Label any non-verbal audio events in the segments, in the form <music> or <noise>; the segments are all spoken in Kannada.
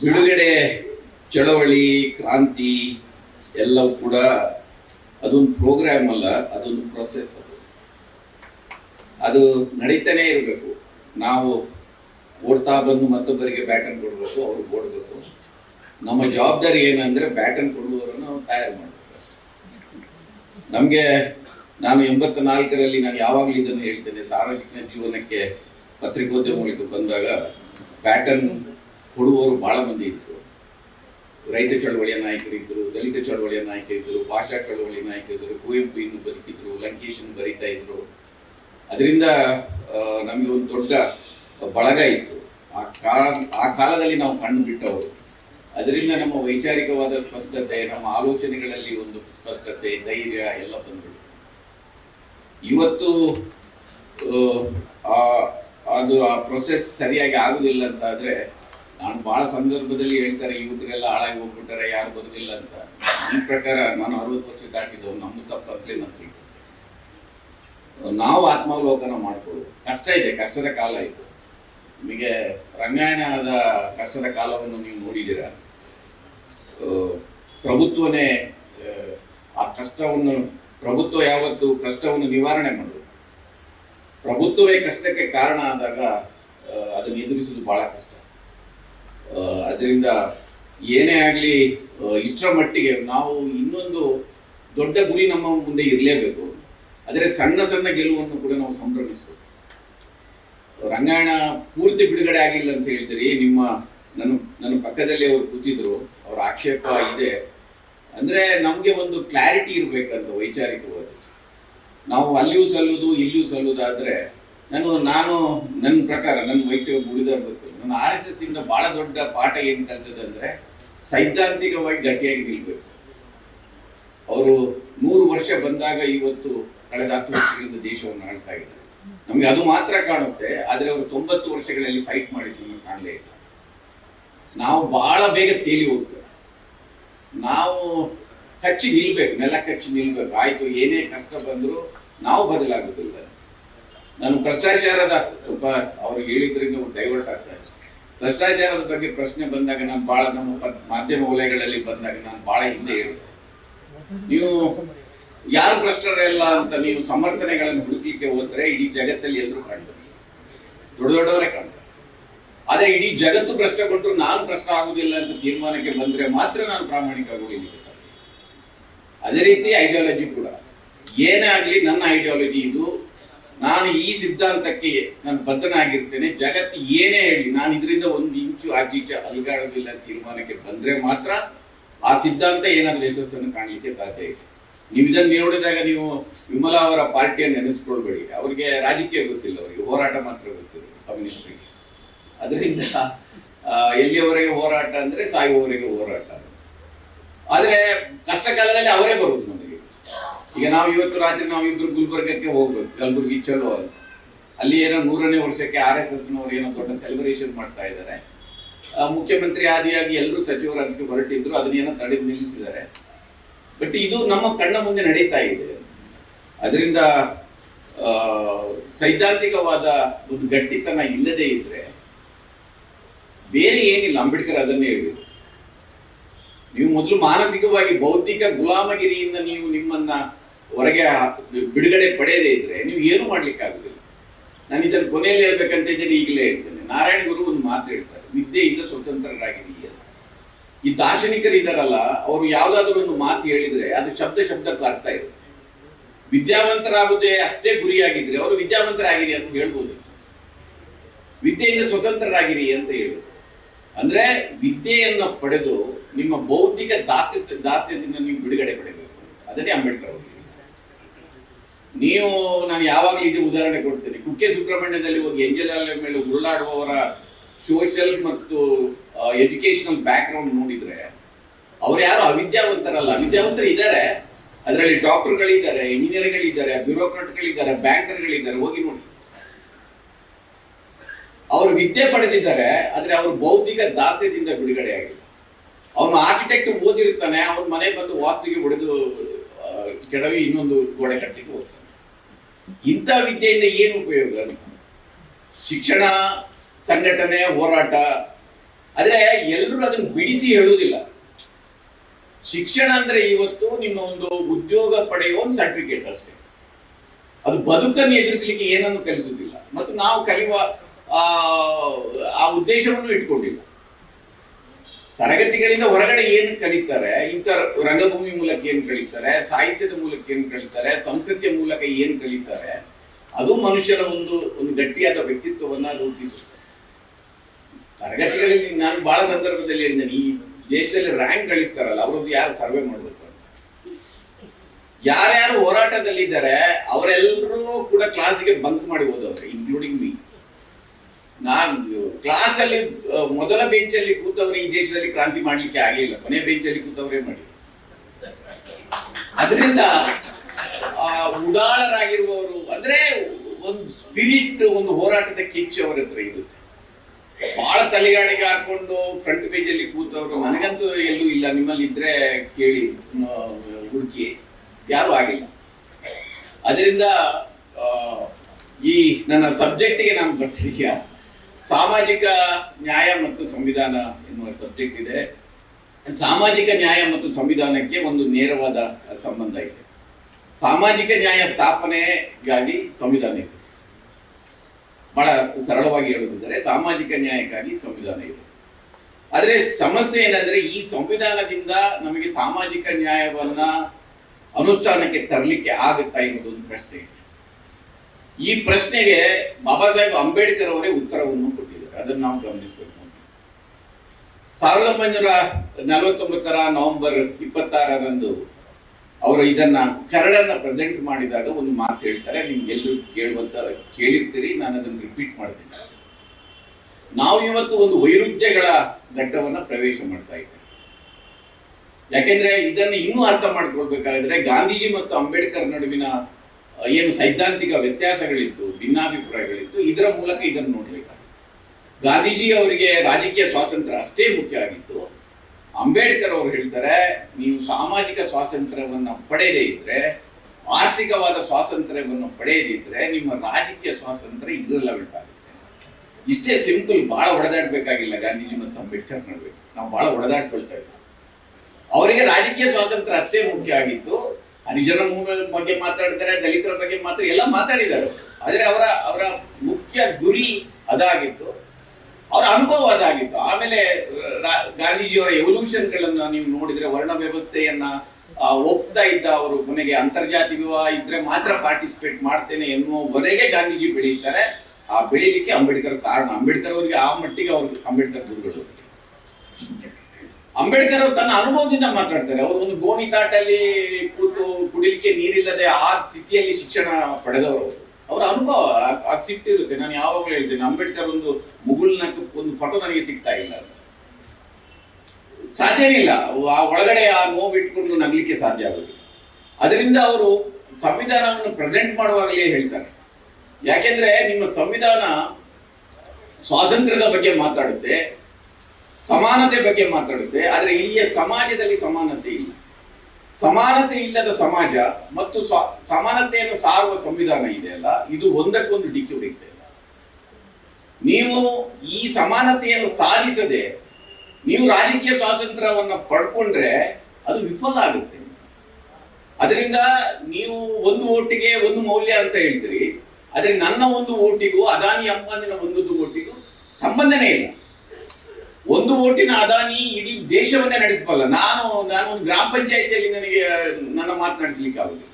ಬಿಡುಗಡೆ, ಚಳವಳಿ, ಕ್ರಾಂತಿ ಎಲ್ಲವೂ ಕೂಡ ಅದೊಂದು ಪ್ರೋಗ್ರಾಮ್ ಅಲ್ಲ, ಅದೊಂದು ಪ್ರೊಸೆಸ್ ಅದು. ಅದು ನಡೀತಾನೆ ಇರಬೇಕು. ನಾವು ಓಡ್ತಾ ಬಂದು ಮತ್ತೊಬ್ಬರಿಗೆ ಬ್ಯಾಟನ್ ಕೊಡಬೇಕು, ಅವ್ರು ಓಡಬೇಕು. ನಮ್ಮ ಜವಾಬ್ದಾರಿ ಏನಂದ್ರೆ ಬ್ಯಾಟನ್ ಕೊಡುವವರನ್ನು ನಾವು ತಯಾರು ಮಾಡಬೇಕು ಅಷ್ಟೆ. ನಮಗೆ ನಾನು ಎಂಬತ್ತ ನಾಲ್ಕರಲ್ಲಿ ನಾನು ಯಾವಾಗಲೂ ಇದನ್ನು ಹೇಳ್ತೇನೆ, ಸಾರ್ವಜನಿಕ ಜೀವನಕ್ಕೆ ಪತ್ರಿಕೋದ್ಯಮಗಳಿಗೆ ಬಂದಾಗ ಬ್ಯಾಟನ್ ಕೊಡುವವರು ಬಹಳ ಮಂದಿ ಇದ್ರು. ರೈತ ಚಳವಳಿಯ ನಾಯಕರಿದ್ದರು ದಲಿತ ಚಳವಳಿಯ ನಾಯಕರಿದ್ದರು ಭಾಷಾ ಚಳವಳಿಯ ನಾಯಕರಿದ್ದರು ಕುವೆಂಪು ಇನ್ನು ಬದುಕಿದ್ರು ಲಂಕೇಶನ್ ಬರೀತಾ ಇದ್ರು. ಅದರಿಂದ ನಮಗೆ ಒಂದು ದೊಡ್ಡ ಬಳಗ ಇತ್ತು. ಆ ಕಾಲ, ಆ ಕಾಲದಲ್ಲಿ ನಾವು ಕಣ್ಣು ಬಿಟ್ಟವರು. ಅದರಿಂದ ನಮ್ಮ ವೈಚಾರಿಕವಾದ ಸ್ಪಷ್ಟತೆ, ನಮ್ಮ ಆಲೋಚನೆಗಳಲ್ಲಿ ಒಂದು ಸ್ಪಷ್ಟತೆ, ಧೈರ್ಯ ಎಲ್ಲ ಬಂದ್ಬಿಟ್ಟು ಇವತ್ತು ಅದು ಆ ಪ್ರೊಸೆಸ್ ಸರಿಯಾಗಿ ಆಗುದಿಲ್ಲ ಅಂತ ಆದ್ರೆ ನಾನು ಬಹಳ ಸಂದರ್ಭದಲ್ಲಿ ಹೇಳ್ತಾರೆ ಯುವಕರೆಲ್ಲ ಹಾಳಾಗಿ ಹೋಗ್ಬಿಟ್ಟಾರೆ ಯಾರು ಬರುದಿಲ್ಲ ಅಂತ. ನನ್ನ ಪ್ರಕಾರ ನಾನು ಅರವತ್ತು ವರ್ಷ ದಾಟಿದ್ದವು ನಮ್ಮ ನಾನು ತಿಳ್ಕೊಂಡು ನಾವು ಆತ್ಮಾವಲೋಕನ ಮಾಡ್ಕೊಳ್ಳೋದು ಕಷ್ಟ ಇದೆ ಕಷ್ಟದ ಕಾಲ ಇದು. ನಿಮಗೆ ರಂಗಾಯಣದ ಕಷ್ಟದ ಕಾಲವನ್ನು ನೀವು ನೋಡಿದ್ದೀರಾ? ಪ್ರಭುತ್ವನೇ ಆ, ಕಷ್ಟವನ್ನು ಪ್ರಭುತ್ವ ಯಾವತ್ತು ಕಷ್ಟವನ್ನು ನಿವಾರಣೆ ಮಾಡುದು ಪ್ರಭುತ್ವವೇ ಕಷ್ಟಕ್ಕೆ ಕಾರಣ ಆದಾಗ ಅದನ್ನು ಎದುರಿಸುವುದು ಬಹಳ ಕಷ್ಟ. ಅದರಿಂದ ಏನೇ ಆಗಲಿ ಇಷ್ಟರ ಮಟ್ಟಿಗೆ ನಾವು ಇನ್ನೊಂದು ದೊಡ್ಡ ಗುರಿ ನಮ್ಮ ಮುಂದೆ ಇರಲೇಬೇಕು. ಆದರೆ ಸಣ್ಣ ಸಣ್ಣ ಗೆಲುವನ್ನು ಕೂಡ ನಾವು ಸಂಭ್ರಮಿಸಬೇಕು. ರಂಗಾಯಣ ಪೂರ್ತಿ ಬಿಡುಗಡೆ ಆಗಿಲ್ಲ ಅಂತ ಹೇಳ್ತೀರಿ. ನಿಮ್ಮ ನನ್ನ ನನ್ನ ಪಕ್ಕದಲ್ಲಿ ಅವರು ಕೂತಿದ್ರು. ಅವರ ಆಕ್ಷೇಪ ಇದೆ. ಅಂದ್ರೆ ನಮ್ಗೆ ಒಂದು ಕ್ಲಾರಿಟಿ ಇರಬೇಕಂತ ವೈಚಾರಿಕವಾಗಿ. ನಾವು ಅಲ್ಲಿಯೂ ಸಲ್ಲುದು, ಇಲ್ಲಿಯೂ ಸಲ್ಲುದಾದ್ರೆ, ನಾನು ನಾನು, ನನ್ನ ಪ್ರಕಾರ, ನನ್ನ ವೈದ್ಯ ಉಳಿದವ್ರ ನನ್ನ ಆರ್ ಎಸ್ ಎಸ್ ಇಂದ ಬಹಳ ದೊಡ್ಡ ಪಾಠ ಏನ್ ಕಲ್ತದಂದ್ರೆ ಸೈದ್ಧಾಂತಿಕವಾಗಿ ಗಟ್ಟಿಯಾಗಿ ನಿಲ್ಬೇಕು. ಅವರು ನೂರು ವರ್ಷ ಬಂದಾಗ ಇವತ್ತು ಕಳೆದ ಹತ್ತು ವರ್ಷಗಳಿಂದ ದೇಶವನ್ನು ಆಳ್ತಾ ಇದ್ದಾರೆ. ನಮ್ಗೆ ಅದು ಮಾತ್ರ ಕಾಣುತ್ತೆ, ಆದ್ರೆ ಅವರು ತೊಂಬತ್ತು ವರ್ಷಗಳಲ್ಲಿ ಫೈಟ್ ಮಾಡಿದ್ರು ಕಾಣಲೇ ಇಲ್ಲ. ನಾವು ಬಹಳ ಬೇಗ ತೇಲಿ ಹೋಗ್ತೇವೆ. ನಾವು ಕಚ್ಚಿ ನಿಲ್ಬೇಕು, ನೆಲ ಕಚ್ಚಿ ನಿಲ್ಬೇಕು. ಆಯ್ತು, ಏನೇ ಕಷ್ಟ ಬಂದ್ರು ನಾವು ಬದಲಾಗುದಿಲ್ಲ ನಾನು ಭ್ರಷ್ಟಾಚಾರದ ಸ್ವಲ್ಪ ಅವ್ರಿಗೆ ಹೇಳಿದ್ರಿಂದ ಡೈವರ್ಟ್ ಆಗ್ತಾ ಇದೆ ಭ್ರಷ್ಟಾಚಾರದ ಬಗ್ಗೆ ಪ್ರಶ್ನೆ ಬಂದಾಗ ನಾನು ಬಹಳ ನಮ್ಮ ಮಾಧ್ಯಮ ವಲಯಗಳಲ್ಲಿ ಬಂದಾಗ ನಾನು ಬಹಳ ಹಿಂದೆ ಹೇಳಿದೆ ನೀವು ಯಾರು ಭ್ರಷ್ಟರಲ್ಲ ಅಂತ ನೀವು ಸಮರ್ಥನೆಗಳನ್ನು ಹುಡುಕಲಿಕ್ಕೆ ಹೋದ್ರೆ ಇಡೀ ಜಗತ್ತಲ್ಲಿ ಎಲ್ಲರೂ ಕಾಣ್ತಾರೆ. ದೊಡ್ಡ ದೊಡ್ಡವರೇ ಕಾಣ್ತಾರೆ. ಆದ್ರೆ ಇಡೀ ಜಗತ್ತು ಭ್ರಷ್ಟಗೊಂಡ್ರು ನಾನು ಭ್ರಷ್ಟ ಆಗುದಿಲ್ಲ ಅಂತ ತೀರ್ಮಾನಕ್ಕೆ ಬಂದ್ರೆ ಮಾತ್ರ ನಾನು ಪ್ರಾಮಾಣಿಕ ಆಗುವುದಿಲ್ಲ ಸರ್. ಅದೇ ರೀತಿ ಐಡಿಯಾಲಜಿ ಕೂಡ. ಏನೇ ಆಗಲಿ ನನ್ನ ಐಡಿಯಾಲಜಿ ಇದು ನಾನು ಈ ಸಿದ್ಧಾಂತಕ್ಕೆ ನಾನು ಬದ್ಧನಾಗಿರ್ತೇನೆ. ಜಗತ್ತು ಏನೇ ಹೇಳಿ, ನಾನು ಇದರಿಂದ ಒಂದು ಇಂಚು ಆಚೀಚೆ ಅಲ್ಗಾಡೋದಿಲ್ಲ ತೀರ್ಮಾನಕ್ಕೆ ಬಂದ್ರೆ ಮಾತ್ರ ಆ ಸಿದ್ಧಾಂತ ಏನಾದ್ರೂ ಯಶಸ್ಸನ್ನು ಕಾಣಲಿಕ್ಕೆ ಸಾಧ್ಯ ಇದೆ. ನೀವು ಇದನ್ನು ನೋಡಿದಾಗ ನೀವು ವಿಮಲಾ ಅವರ ಪಾರ್ಟಿಯನ್ನು ನೆನೆಸ್ಕೊಳ್ಬೇಡಿ. ಅವರಿಗೆ ರಾಜಕೀಯ ಗೊತ್ತಿಲ್ಲ ಅವರಿಗೆ, ಹೋರಾಟ ಮಾತ್ರ ಗೊತ್ತಿಲ್ಲ ಕಮ್ಯುನಿಸ್ಟ್ರಿಗೆ. ಅದರಿಂದ ಎಲ್ಲಿಯವರೆಗೆ ಹೋರಾಟ ಅಂದ್ರೆ ಸಾಯುವವರೆಗೆ ಹೋರಾಟ. ಆದ್ರೆ ಕಷ್ಟ ಕಾಲದಲ್ಲಿ ಅವರೇ ಬರುವುದು ನಮಗೆ. ಈಗ ನಾವು ಇವತ್ತು ರಾತ್ರಿ ನಾವು ಇಬ್ರು ಗುಲ್ಬರ್ಗಕ್ಕೆ ಹೋಗ್ಬೇಕು. ಕಲಬುರ್ಗಿ ಚಲೋ ಅಲ್ಲಿ ಏನೋ ನೂರನೇ ವರ್ಷಕ್ಕೆ ಆರ್ ಎಸ್ ಎಸ್ ನವರು ಏನೋ ದೊಡ್ಡ ಸೆಲೆಬ್ರೇಷನ್ ಮಾಡ್ತಾ ಇದ್ದಾರೆ. ಮುಖ್ಯಮಂತ್ರಿ ಆದಿಯಾಗಿ ಎಲ್ಲರೂ ಸಚಿವರು ಅದಕ್ಕೆ ಹೊರಟಿದ್ರು ಅದನ್ನೇನೋ ತಡೆದು ನಿಲ್ಲಿಸಿದ್ದಾರೆ. ಬಟ್ ಇದು ನಮ್ಮ ಕಣ್ಣ ಮುಂದೆ ನಡೀತಾ ಇದೆ. ಅದರಿಂದ ಸೈದ್ಧಾಂತಿಕವಾದ ಒಂದು ಗಟ್ಟಿತನ ಇಲ್ಲದೆ ಇದ್ರೆ ಬೇರೆ ಏನಿಲ್ಲ. ಅಂಬೇಡ್ಕರ್ ಅದನ್ನೇ ಹೇಳಿದ್ರು. ನೀವು ಮೊದಲು ಮಾನಸಿಕವಾಗಿ ಭೌತಿಕ ಗುಲಾಮಗಿರಿಯಿಂದ ನೀವು ನಿಮ್ಮನ್ನ ಹೊರಗೆ ಬಿಡುಗಡೆ ಪಡೆಯದೇ ಇದ್ರೆ ನೀವು ಏನು ಮಾಡ್ಲಿಕ್ಕೆ ಆಗುದಿಲ್ಲ ನಾನು ಇದನ್ನು ಕೊನೆಯಲ್ಲಿ ಹೇಳ್ಬೇಕಂತ ಇದ್ದೇನೆ, ಈಗಲೇ ಹೇಳ್ತೇನೆ. ನಾರಾಯಣ ಗುರು ಒಂದು ಮಾತು ಹೇಳ್ತಾರೆ ವಿದ್ಯೆಯಿಂದ ಸ್ವತಂತ್ರರಾಗಿರಿ ಅಂತ ಈ ದಾರ್ಶನಿಕರು ಇದಾರಲ್ಲ ಅವರು ಯಾವ್ದಾದ್ರು ಒಂದು ಮಾತು ಹೇಳಿದ್ರೆ ಅದು ಶಬ್ದ ಶಬ್ದಕ್ಕೂ ಅರ್ಥ ಇರುತ್ತೆ. ವಿದ್ಯಾವಂತರಾಗುವುದೇ ಅಷ್ಟೇ ಗುರಿಯಾಗಿದ್ರೆ ಅವರು ವಿದ್ಯಾವಂತರಾಗಿರಿ ಅಂತ ಹೇಳ್ಬೋದು. ವಿದ್ಯೆಯಿಂದ ಸ್ವತಂತ್ರರಾಗಿರಿ ಅಂತ ಹೇಳಿದ್ರು ಅಂದ್ರೆ ವಿದ್ಯೆಯನ್ನ ಪಡೆದು ನಿಮ್ಮ ಬೌದ್ಧಿಕ ದಾಸ್ಯ ದಾಸ್ಯದಿಂದ ನೀವು ಬಿಡುಗಡೆ ಪಡೆಯಬೇಕು. ಅದನ್ನೇ ಅಂಬೇಡ್ಕರ್ ಅವರು. ನೀವು, ನಾನು ಯಾವಾಗಲೂ ಇದು ಉದಾಹರಣೆ ಕೊಡ್ತೇನೆ. ಕುಕ್ಕೆ ಸುಬ್ರಹ್ಮಣ್ಯದಲ್ಲಿ ಹೋಗಿ ಎಂಜಲಾಲ ಮೇಲೆ ಉರುಳಾಡುವವರ ಸೋಷಿಯಲ್ ಮತ್ತು ಎಜುಕೇಶನಲ್ ಬ್ಯಾಕ್ ಗ್ರೌಂಡ್ ನೋಡಿದ್ರೆ, ಅವ್ರು ಯಾರು ಅವಿದ್ಯಾವಂತರಲ್ಲ. ಅವಿದ್ಯಾವಂತರು ಇದ್ದಾರೆ ಅದರಲ್ಲಿ ಡಾಕ್ಟರ್ಗಳಿದ್ದಾರೆ ಇಂಜಿನಿಯರ್ಗಳಿದ್ದಾರೆ ಬ್ಯೂರೋಕ್ರಾಟ್ಗಳಿದ್ದಾರೆ ಬ್ಯಾಂಕರ್ಗಳಿದ್ದಾರೆ ಹೋಗಿ ನೋಡಿ. ಅವರು ವಿದ್ಯೆ ಪಡೆದಿದ್ದಾರೆ, ಆದ್ರೆ ಅವರು ಬೌದ್ಧಿಕ ದಾಸ್ಯದಿಂದ ಬಿಡುಗಡೆ ಆಗಿದೆ ಅವನು ಆರ್ಕಿಟೆಕ್ಟ್ ಓದಿರ್ತಾನೆ, ಅವನ ಮನೆ ಬಂದು ವಾಸ್ತುಗೆ ಹೊಡೆದು ಕೆಡವಿ ಇನ್ನೊಂದು ಗೋಡೆ ಕಟ್ಟಿಗೆ ಹೋಗ್ತಾನೆ. ಇಂಥ ವಿದ್ಯೆಯಿಂದ ಏನು ಉಪಯೋಗ? ಶಿಕ್ಷಣ, ಸಂಘಟನೆ, ಹೋರಾಟ. ಆದ್ರೆ ಎಲ್ಲರೂ ಅದನ್ನು ಬಿಡಿಸಿ ಹೇಳುವುದಿಲ್ಲ. ಶಿಕ್ಷಣ ಅಂದ್ರೆ ಇವತ್ತು ನಿಮ್ಮ ಒಂದು ಉದ್ಯೋಗ ಪಡೆಯುವ ಒಂದು ಸರ್ಟಿಫಿಕೇಟ್ ಅಷ್ಟೇ. ಅದು ಬದುಕನ್ನು ಎದುರಿಸಲಿಕ್ಕೆ ಏನನ್ನು ಕಲಿಸುವುದಿಲ್ಲ. ಮತ್ತು ನಾವು ಕಲಿಯುವ ಆ ಉದ್ದೇಶವನ್ನು ಇಟ್ಕೊಂಡಿಲ್ಲ. ತರಗತಿಗಳಿಂದ ಹೊರಗಡೆ ಏನು ಕಲಿತಾರೆ? ಇಂಥ ರಂಗಭೂಮಿ ಮೂಲಕ ಏನು ಕಲಿತಾರೆ? ಸಾಹಿತ್ಯದ ಮೂಲಕ ಏನು ಕಲಿತಾರೆ? ಸಂಸ್ಕೃತಿಯ ಮೂಲಕ ಏನು ಕಲಿತಾರೆ? ಅದು ಮನುಷ್ಯನ ಒಂದು ಒಂದು ಗಟ್ಟಿಯಾದ ವ್ಯಕ್ತಿತ್ವವನ್ನ ರೂಪಿಸುತ್ತೆ. ತರಗತಿಗಳಲ್ಲಿ ನಾನು ಬಹಳ ಸಂದರ್ಭದಲ್ಲಿ ಹೇಳಿದ್ದೇನೆ, ಈ ದೇಶದಲ್ಲಿ ರ್ಯಾಂಕ್ ಗಳಿಸ್ತಾರಲ್ಲ, ಅವರದ್ದು ಯಾರು ಸರ್ವೆ ಮಾಡಬೇಕು ಯಾರ್ಯಾರು ಹೋರಾಟದಲ್ಲಿದ್ದಾರೆ ಅವರೆಲ್ಲರೂ ಕೂಡ ಕ್ಲಾಸಿಗೆ ಬಂಕ್ ಮಾಡಿ ಹೋದವ್ರೆ ಇನ್ಕ್ಲೂಡಿಂಗ್ ಮೀ ನಾನು ಕ್ಲಾಸ್ ಅಲ್ಲಿ ಮೊದಲ ಬೆಂಚಲ್ಲಿ ಕೂತವ್ರೆ ಈ ದೇಶದಲ್ಲಿ ಕ್ರಾಂತಿ ಮಾಡಲಿಕ್ಕೆ ಆಗಲಿಲ್ಲ. ಕೊನೆ ಬೆಂಚಲ್ಲಿ ಕೂತವರೇ ಮಾಡಿ. ಅದರಿಂದ, ಆ, ಉಡಾಳರಾಗಿರುವವರು, ಅಂದ್ರೆ ಒಂದು ಸ್ಪಿರಿಟ್ ಒಂದು ಹೋರಾಟದ ಕಿಚ್ಚು ಅವರ ಹತ್ರ ಇರುತ್ತೆ. ಬಹಳ ತಲೆಗಾಡಿಗೆ ಹಾಕೊಂಡು ಫ್ರಂಟ್ ಪೇಜ್ ಅಲ್ಲಿ ಕೂತವರು, ನನಗಂತೂ ಎಲ್ಲೂ ಇಲ್ಲ. ನಿಮ್ಮಲ್ಲಿ ಇದ್ರೆ ಕೇಳಿ ಹುಡುಕಿ. ಯಾರು ಆಗಿಲ್ಲ. ಅದರಿಂದ ಈ ನನ್ನ ಸಬ್ಜೆಕ್ಟಿಗೆ ನಾನು ಬರ್ತೀನಿ ಸಾಮಾಜಿಕ ನ್ಯಾಯ ಮತ್ತು ಸಂವಿಧಾನ ಎನ್ನುವ ಸಬ್ಜೆಕ್ಟ್ ಇದೆ. ಸಾಮಾಜಿಕ ನ್ಯಾಯ ಮತ್ತು ಸಂವಿಧಾನಕ್ಕೆ ಒಂದು ನೇರವಾದ ಸಂಬಂಧ ಇದೆ. ಸಾಮಾಜಿಕ ನ್ಯಾಯ ಸ್ಥಾಪನೆಗಾಗಿ ಸಂವಿಧಾನ ಇದೆ. ಬಹಳ ಸರಳವಾಗಿ ಹೇಳುವುದಾದರೆ ಸಾಮಾಜಿಕ ನ್ಯಾಯಕ್ಕಾಗಿ ಸಂವಿಧಾನ ಇದೆ. ಆದರೆ ಸಮಸ್ಯೆ ಏನಂದ್ರೆ ಈ ಸಂವಿಧಾನದಿಂದ ನಮಗೆ ಸಾಮಾಜಿಕ ನ್ಯಾಯವನ್ನ ಅನುಷ್ಠಾನಕ್ಕೆ ತರಲಿಕ್ಕೆ ಆಗುತ್ತಾ ಎನ್ನುವುದು ಒಂದು ಪ್ರಶ್ನೆ ಇದೆ. ಈ ಪ್ರಶ್ನೆಗೆ ಬಾಬಾ ಸಾಹೇಬ್ ಅಂಬೇಡ್ಕರ್ ಅವರೇ ಉತ್ತರವನ್ನು ಕೊಟ್ಟಿದ್ದಾರೆ. ಅದನ್ನು ನಾವು ಗಮನಿಸಬೇಕು. ಸಾವಿರದ ಒಂಬೈನೂರ ನಲವತ್ತೊಂಬತ್ತರ ನವೆಂಬರ್ ಇಪ್ಪತ್ತಾರರಂದು ಅವರು ಇದನ್ನ ಕರಡನ್ನ ಪ್ರೆಸೆಂಟ್ ಮಾಡಿದಾಗ ಒಂದು ಮಾತು ಹೇಳ್ತಾರೆ. ನಿಮ್ಗೆಲ್ಲರೂ ಕೇಳುವಂತ ಕೇಳಿರ್ತೀರಿ. ನಾನು ಅದನ್ನು ರಿಪೀಟ್ ಮಾಡ್ತೀನಿ. ನಾವು ಇವತ್ತು ಒಂದು ವೈರುಧ್ಯಗಳ ಘಟ್ಟವನ್ನ ಪ್ರವೇಶ ಮಾಡ್ತಾ ಇದ್ದೇವೆ. ಯಾಕೆಂದ್ರೆ ಇದನ್ನು ಇನ್ನೂ ಅರ್ಥ ಮಾಡ್ಕೊಳ್ಬೇಕಾದ್ರೆ ಗಾಂಧೀಜಿ ಮತ್ತು ಅಂಬೇಡ್ಕರ್ ನಡುವಿನ ಏನು ಸೈದ್ಧಾಂತಿಕ ವ್ಯತ್ಯಾಸಗಳಿತ್ತು ಭಿನ್ನಾಭಿಪ್ರಾಯಗಳಿತ್ತು ಇದರ ಮೂಲಕ ಇದನ್ನು ನೋಡಬೇಕಾಗಿತ್ತು ಗಾಂಧೀಜಿ ಅವರಿಗೆ ರಾಜಕೀಯ ಸ್ವಾತಂತ್ರ್ಯ ಅಷ್ಟೇ ಮುಖ್ಯ ಆಗಿತ್ತು. ಅಂಬೇಡ್ಕರ್ ಅವರು ಹೇಳ್ತಾರೆ, ನೀವು ಸಾಮಾಜಿಕ ಸ್ವಾತಂತ್ರ್ಯವನ್ನು ಪಡೆಯದೇ ಇದ್ರೆ, ಆರ್ಥಿಕವಾದ ಸ್ವಾತಂತ್ರ್ಯವನ್ನು ಪಡೆಯದಿದ್ರೆ ನಿಮ್ಮ ರಾಜಕೀಯ ಸ್ವಾತಂತ್ರ್ಯ ಇರಲವೆಂಟ್ ಆಗುತ್ತೆ ಇಷ್ಟೇ ಸಿಂಪಲ್ ಬಹಳ ಹೊಡೆದಾಡ್ಬೇಕಾಗಿಲ್ಲ ಗಾಂಧೀಜಿ ಮತ್ತು ಅಂಬೇಡ್ಕರ್ ನಡುವೆ. ನಾವು ಬಹಳ ಹೊಡೆದಾಡ್ಕೊಳ್ತಾ ಇದ್ದೀವಿ. ಅವರಿಗೆ ರಾಜಕೀಯ ಸ್ವಾತಂತ್ರ್ಯ ಅಷ್ಟೇ ಮುಖ್ಯ ಆಗಿತ್ತು. ಹರಿಜನ ಬಗ್ಗೆ ಮಾತಾಡ್ತಾರೆ, ದಲಿತರ ಬಗ್ಗೆ ಮಾತ್ರ ಎಲ್ಲ ಮಾತಾಡಿದ್ದಾರೆ. ಆದ್ರೆ ಅವರ ಅವರ ಮುಖ್ಯ ಗುರಿ ಅದಾಗಿತ್ತು. ಅವರ ಅನುಭವ ಅದಾಗಿತ್ತು. ಆಮೇಲೆ ಗಾಂಧೀಜಿಯವರ ಎವಲ್ಯೂಷನ್ ಗಳನ್ನ ನೀವು ನೋಡಿದ್ರೆ, ವರ್ಣ ವ್ಯವಸ್ಥೆಯನ್ನ ಒಪ್ತಾ ಇದ್ದ ಅವರು ಕೊನೆಗೆ ಅಂತರ್ಜಾತಿ ವಿವಾಹ ಇದ್ರೆ ಮಾತ್ರ ಪಾರ್ಟಿಸಿಪೇಟ್ ಮಾಡ್ತೇನೆ ಎನ್ನುವವರೆಗೆ ಗಾಂಧೀಜಿ ಬೆಳೀತಾರೆ. ಆ ಬೆಳೀಲಿಕ್ಕೆ ಅಂಬೇಡ್ಕರ್ ಕಾರಣ. ಅಂಬೇಡ್ಕರ್ ಅವರಿಗೆ ಆ ಮಟ್ಟಿಗೆ ಅವ್ರಿಗೆ ಅಂಬೇಡ್ಕರ್ ಗುರುಗಳು. ಅಂಬೇಡ್ಕರ್ ಅವರು ತನ್ನ ಅನುಭವದಿಂದ ಮಾತಾಡ್ತಾರೆ. ಅವರು ಒಂದು ಗೋಣಿ ತಾಟಲ್ಲಿ ಕೂತು ಕುಡಿಲಿಕ್ಕೆ ನೀರಿಲ್ಲದೆ ಆ ಸ್ಥಿತಿಯಲ್ಲಿ ಶಿಕ್ಷಣ ಪಡೆದವರು ಅವರ. ಅನುಭವ ಆ- ಸಿಟ್ಟು ಸಿಟ್ಟಿರುತ್ತೆ. ನಾನು ಯಾವಾಗಲೂ ಹೇಳ್ತೇನೆ, ಅಂಬೇಡ್ಕರ್ ಒಂದು ಮುಗುಲ್ನ ಒಂದು ಫೋಟೋ ನನಗೆ ಸಿಗ್ತಾ ಇಲ್ಲ. ಸಾಧ್ಯನೇ ಇಲ್ಲ ಆ ಒಳಗಡೆ ಆ ನೋವು ಇಟ್ಕೊಂಡು ನಗಲಿಕ್ಕೆ ಸಾಧ್ಯ ಆಗುತ್ತೆ ಅದರಿಂದ ಅವರು ಸಂವಿಧಾನವನ್ನು ಪ್ರೆಸೆಂಟ್ ಮಾಡುವಾಗಲೇ ಹೇಳ್ತಾರೆ. ಯಾಕೆಂದ್ರೆ ನಿಮ್ಮ ಸಂವಿಧಾನ ಸ್ವಾತಂತ್ರ್ಯದ ಬಗ್ಗೆ ಮಾತಾಡುತ್ತೆ. ಸಮಾನತೆ ಬಗ್ಗೆ ಮಾತಾಡುತ್ತೆ, ಆದರೆ ಇಲ್ಲಿಯ ಸಮಾಜದಲ್ಲಿ ಸಮಾನತೆ ಇಲ್ಲ. ಸಮಾನತೆ ಇಲ್ಲದ ಸಮಾಜ ಮತ್ತು ಸಮಾನತೆಯನ್ನು ಸಾರುವ ಸಂವಿಧಾನ ಇದೆ ಅಲ್ಲ, ಇದು ಒಂದಕ್ಕೊಂದು ಡಿಕ್ಕಿ ಹೊಡೆಯುತ್ತೆ. ನೀವು ಈ ಸಮಾನತೆಯನ್ನು ಸಾಧಿಸದೆ, ನೀವು ರಾಜಕೀಯ ಸ್ವಾತಂತ್ರ್ಯವನ್ನು ಪಡ್ಕೊಂಡ್ರೆ ಅದು ವಿಫಲ ಆಗುತ್ತೆ. ಅದರಿಂದ ನೀವು ಒಂದು ಓಟಿಗೆ ಒಂದು ಮೌಲ್ಯ ಅಂತ ಹೇಳ್ತೀರಿ, ಆದ್ರೆ ನನ್ನ ಒಂದು ಓಟಿಗೂ, ಅದಾನಿ ಅಂಬಾನಿನ ಒಂದೊಂದು ಓಟಿಗೂ ಸಂಬಂಧನೇ ಇಲ್ಲ. ಒಂದು ಓಟಿನ ಅದಾನಿ ಇಡೀ ದೇಶವನ್ನೇ ನಡೆಸಬಲ್ಲ. ನಾನು ನಾನು ಒಂದು ಗ್ರಾಮ ಪಂಚಾಯಿತಿಯಲ್ಲಿ ನನಗೆ, ನನ್ನ ಮಾತು ನಡೆಸಲಿಕ್ಕೆ ಆಗುದಿಲ್ಲ.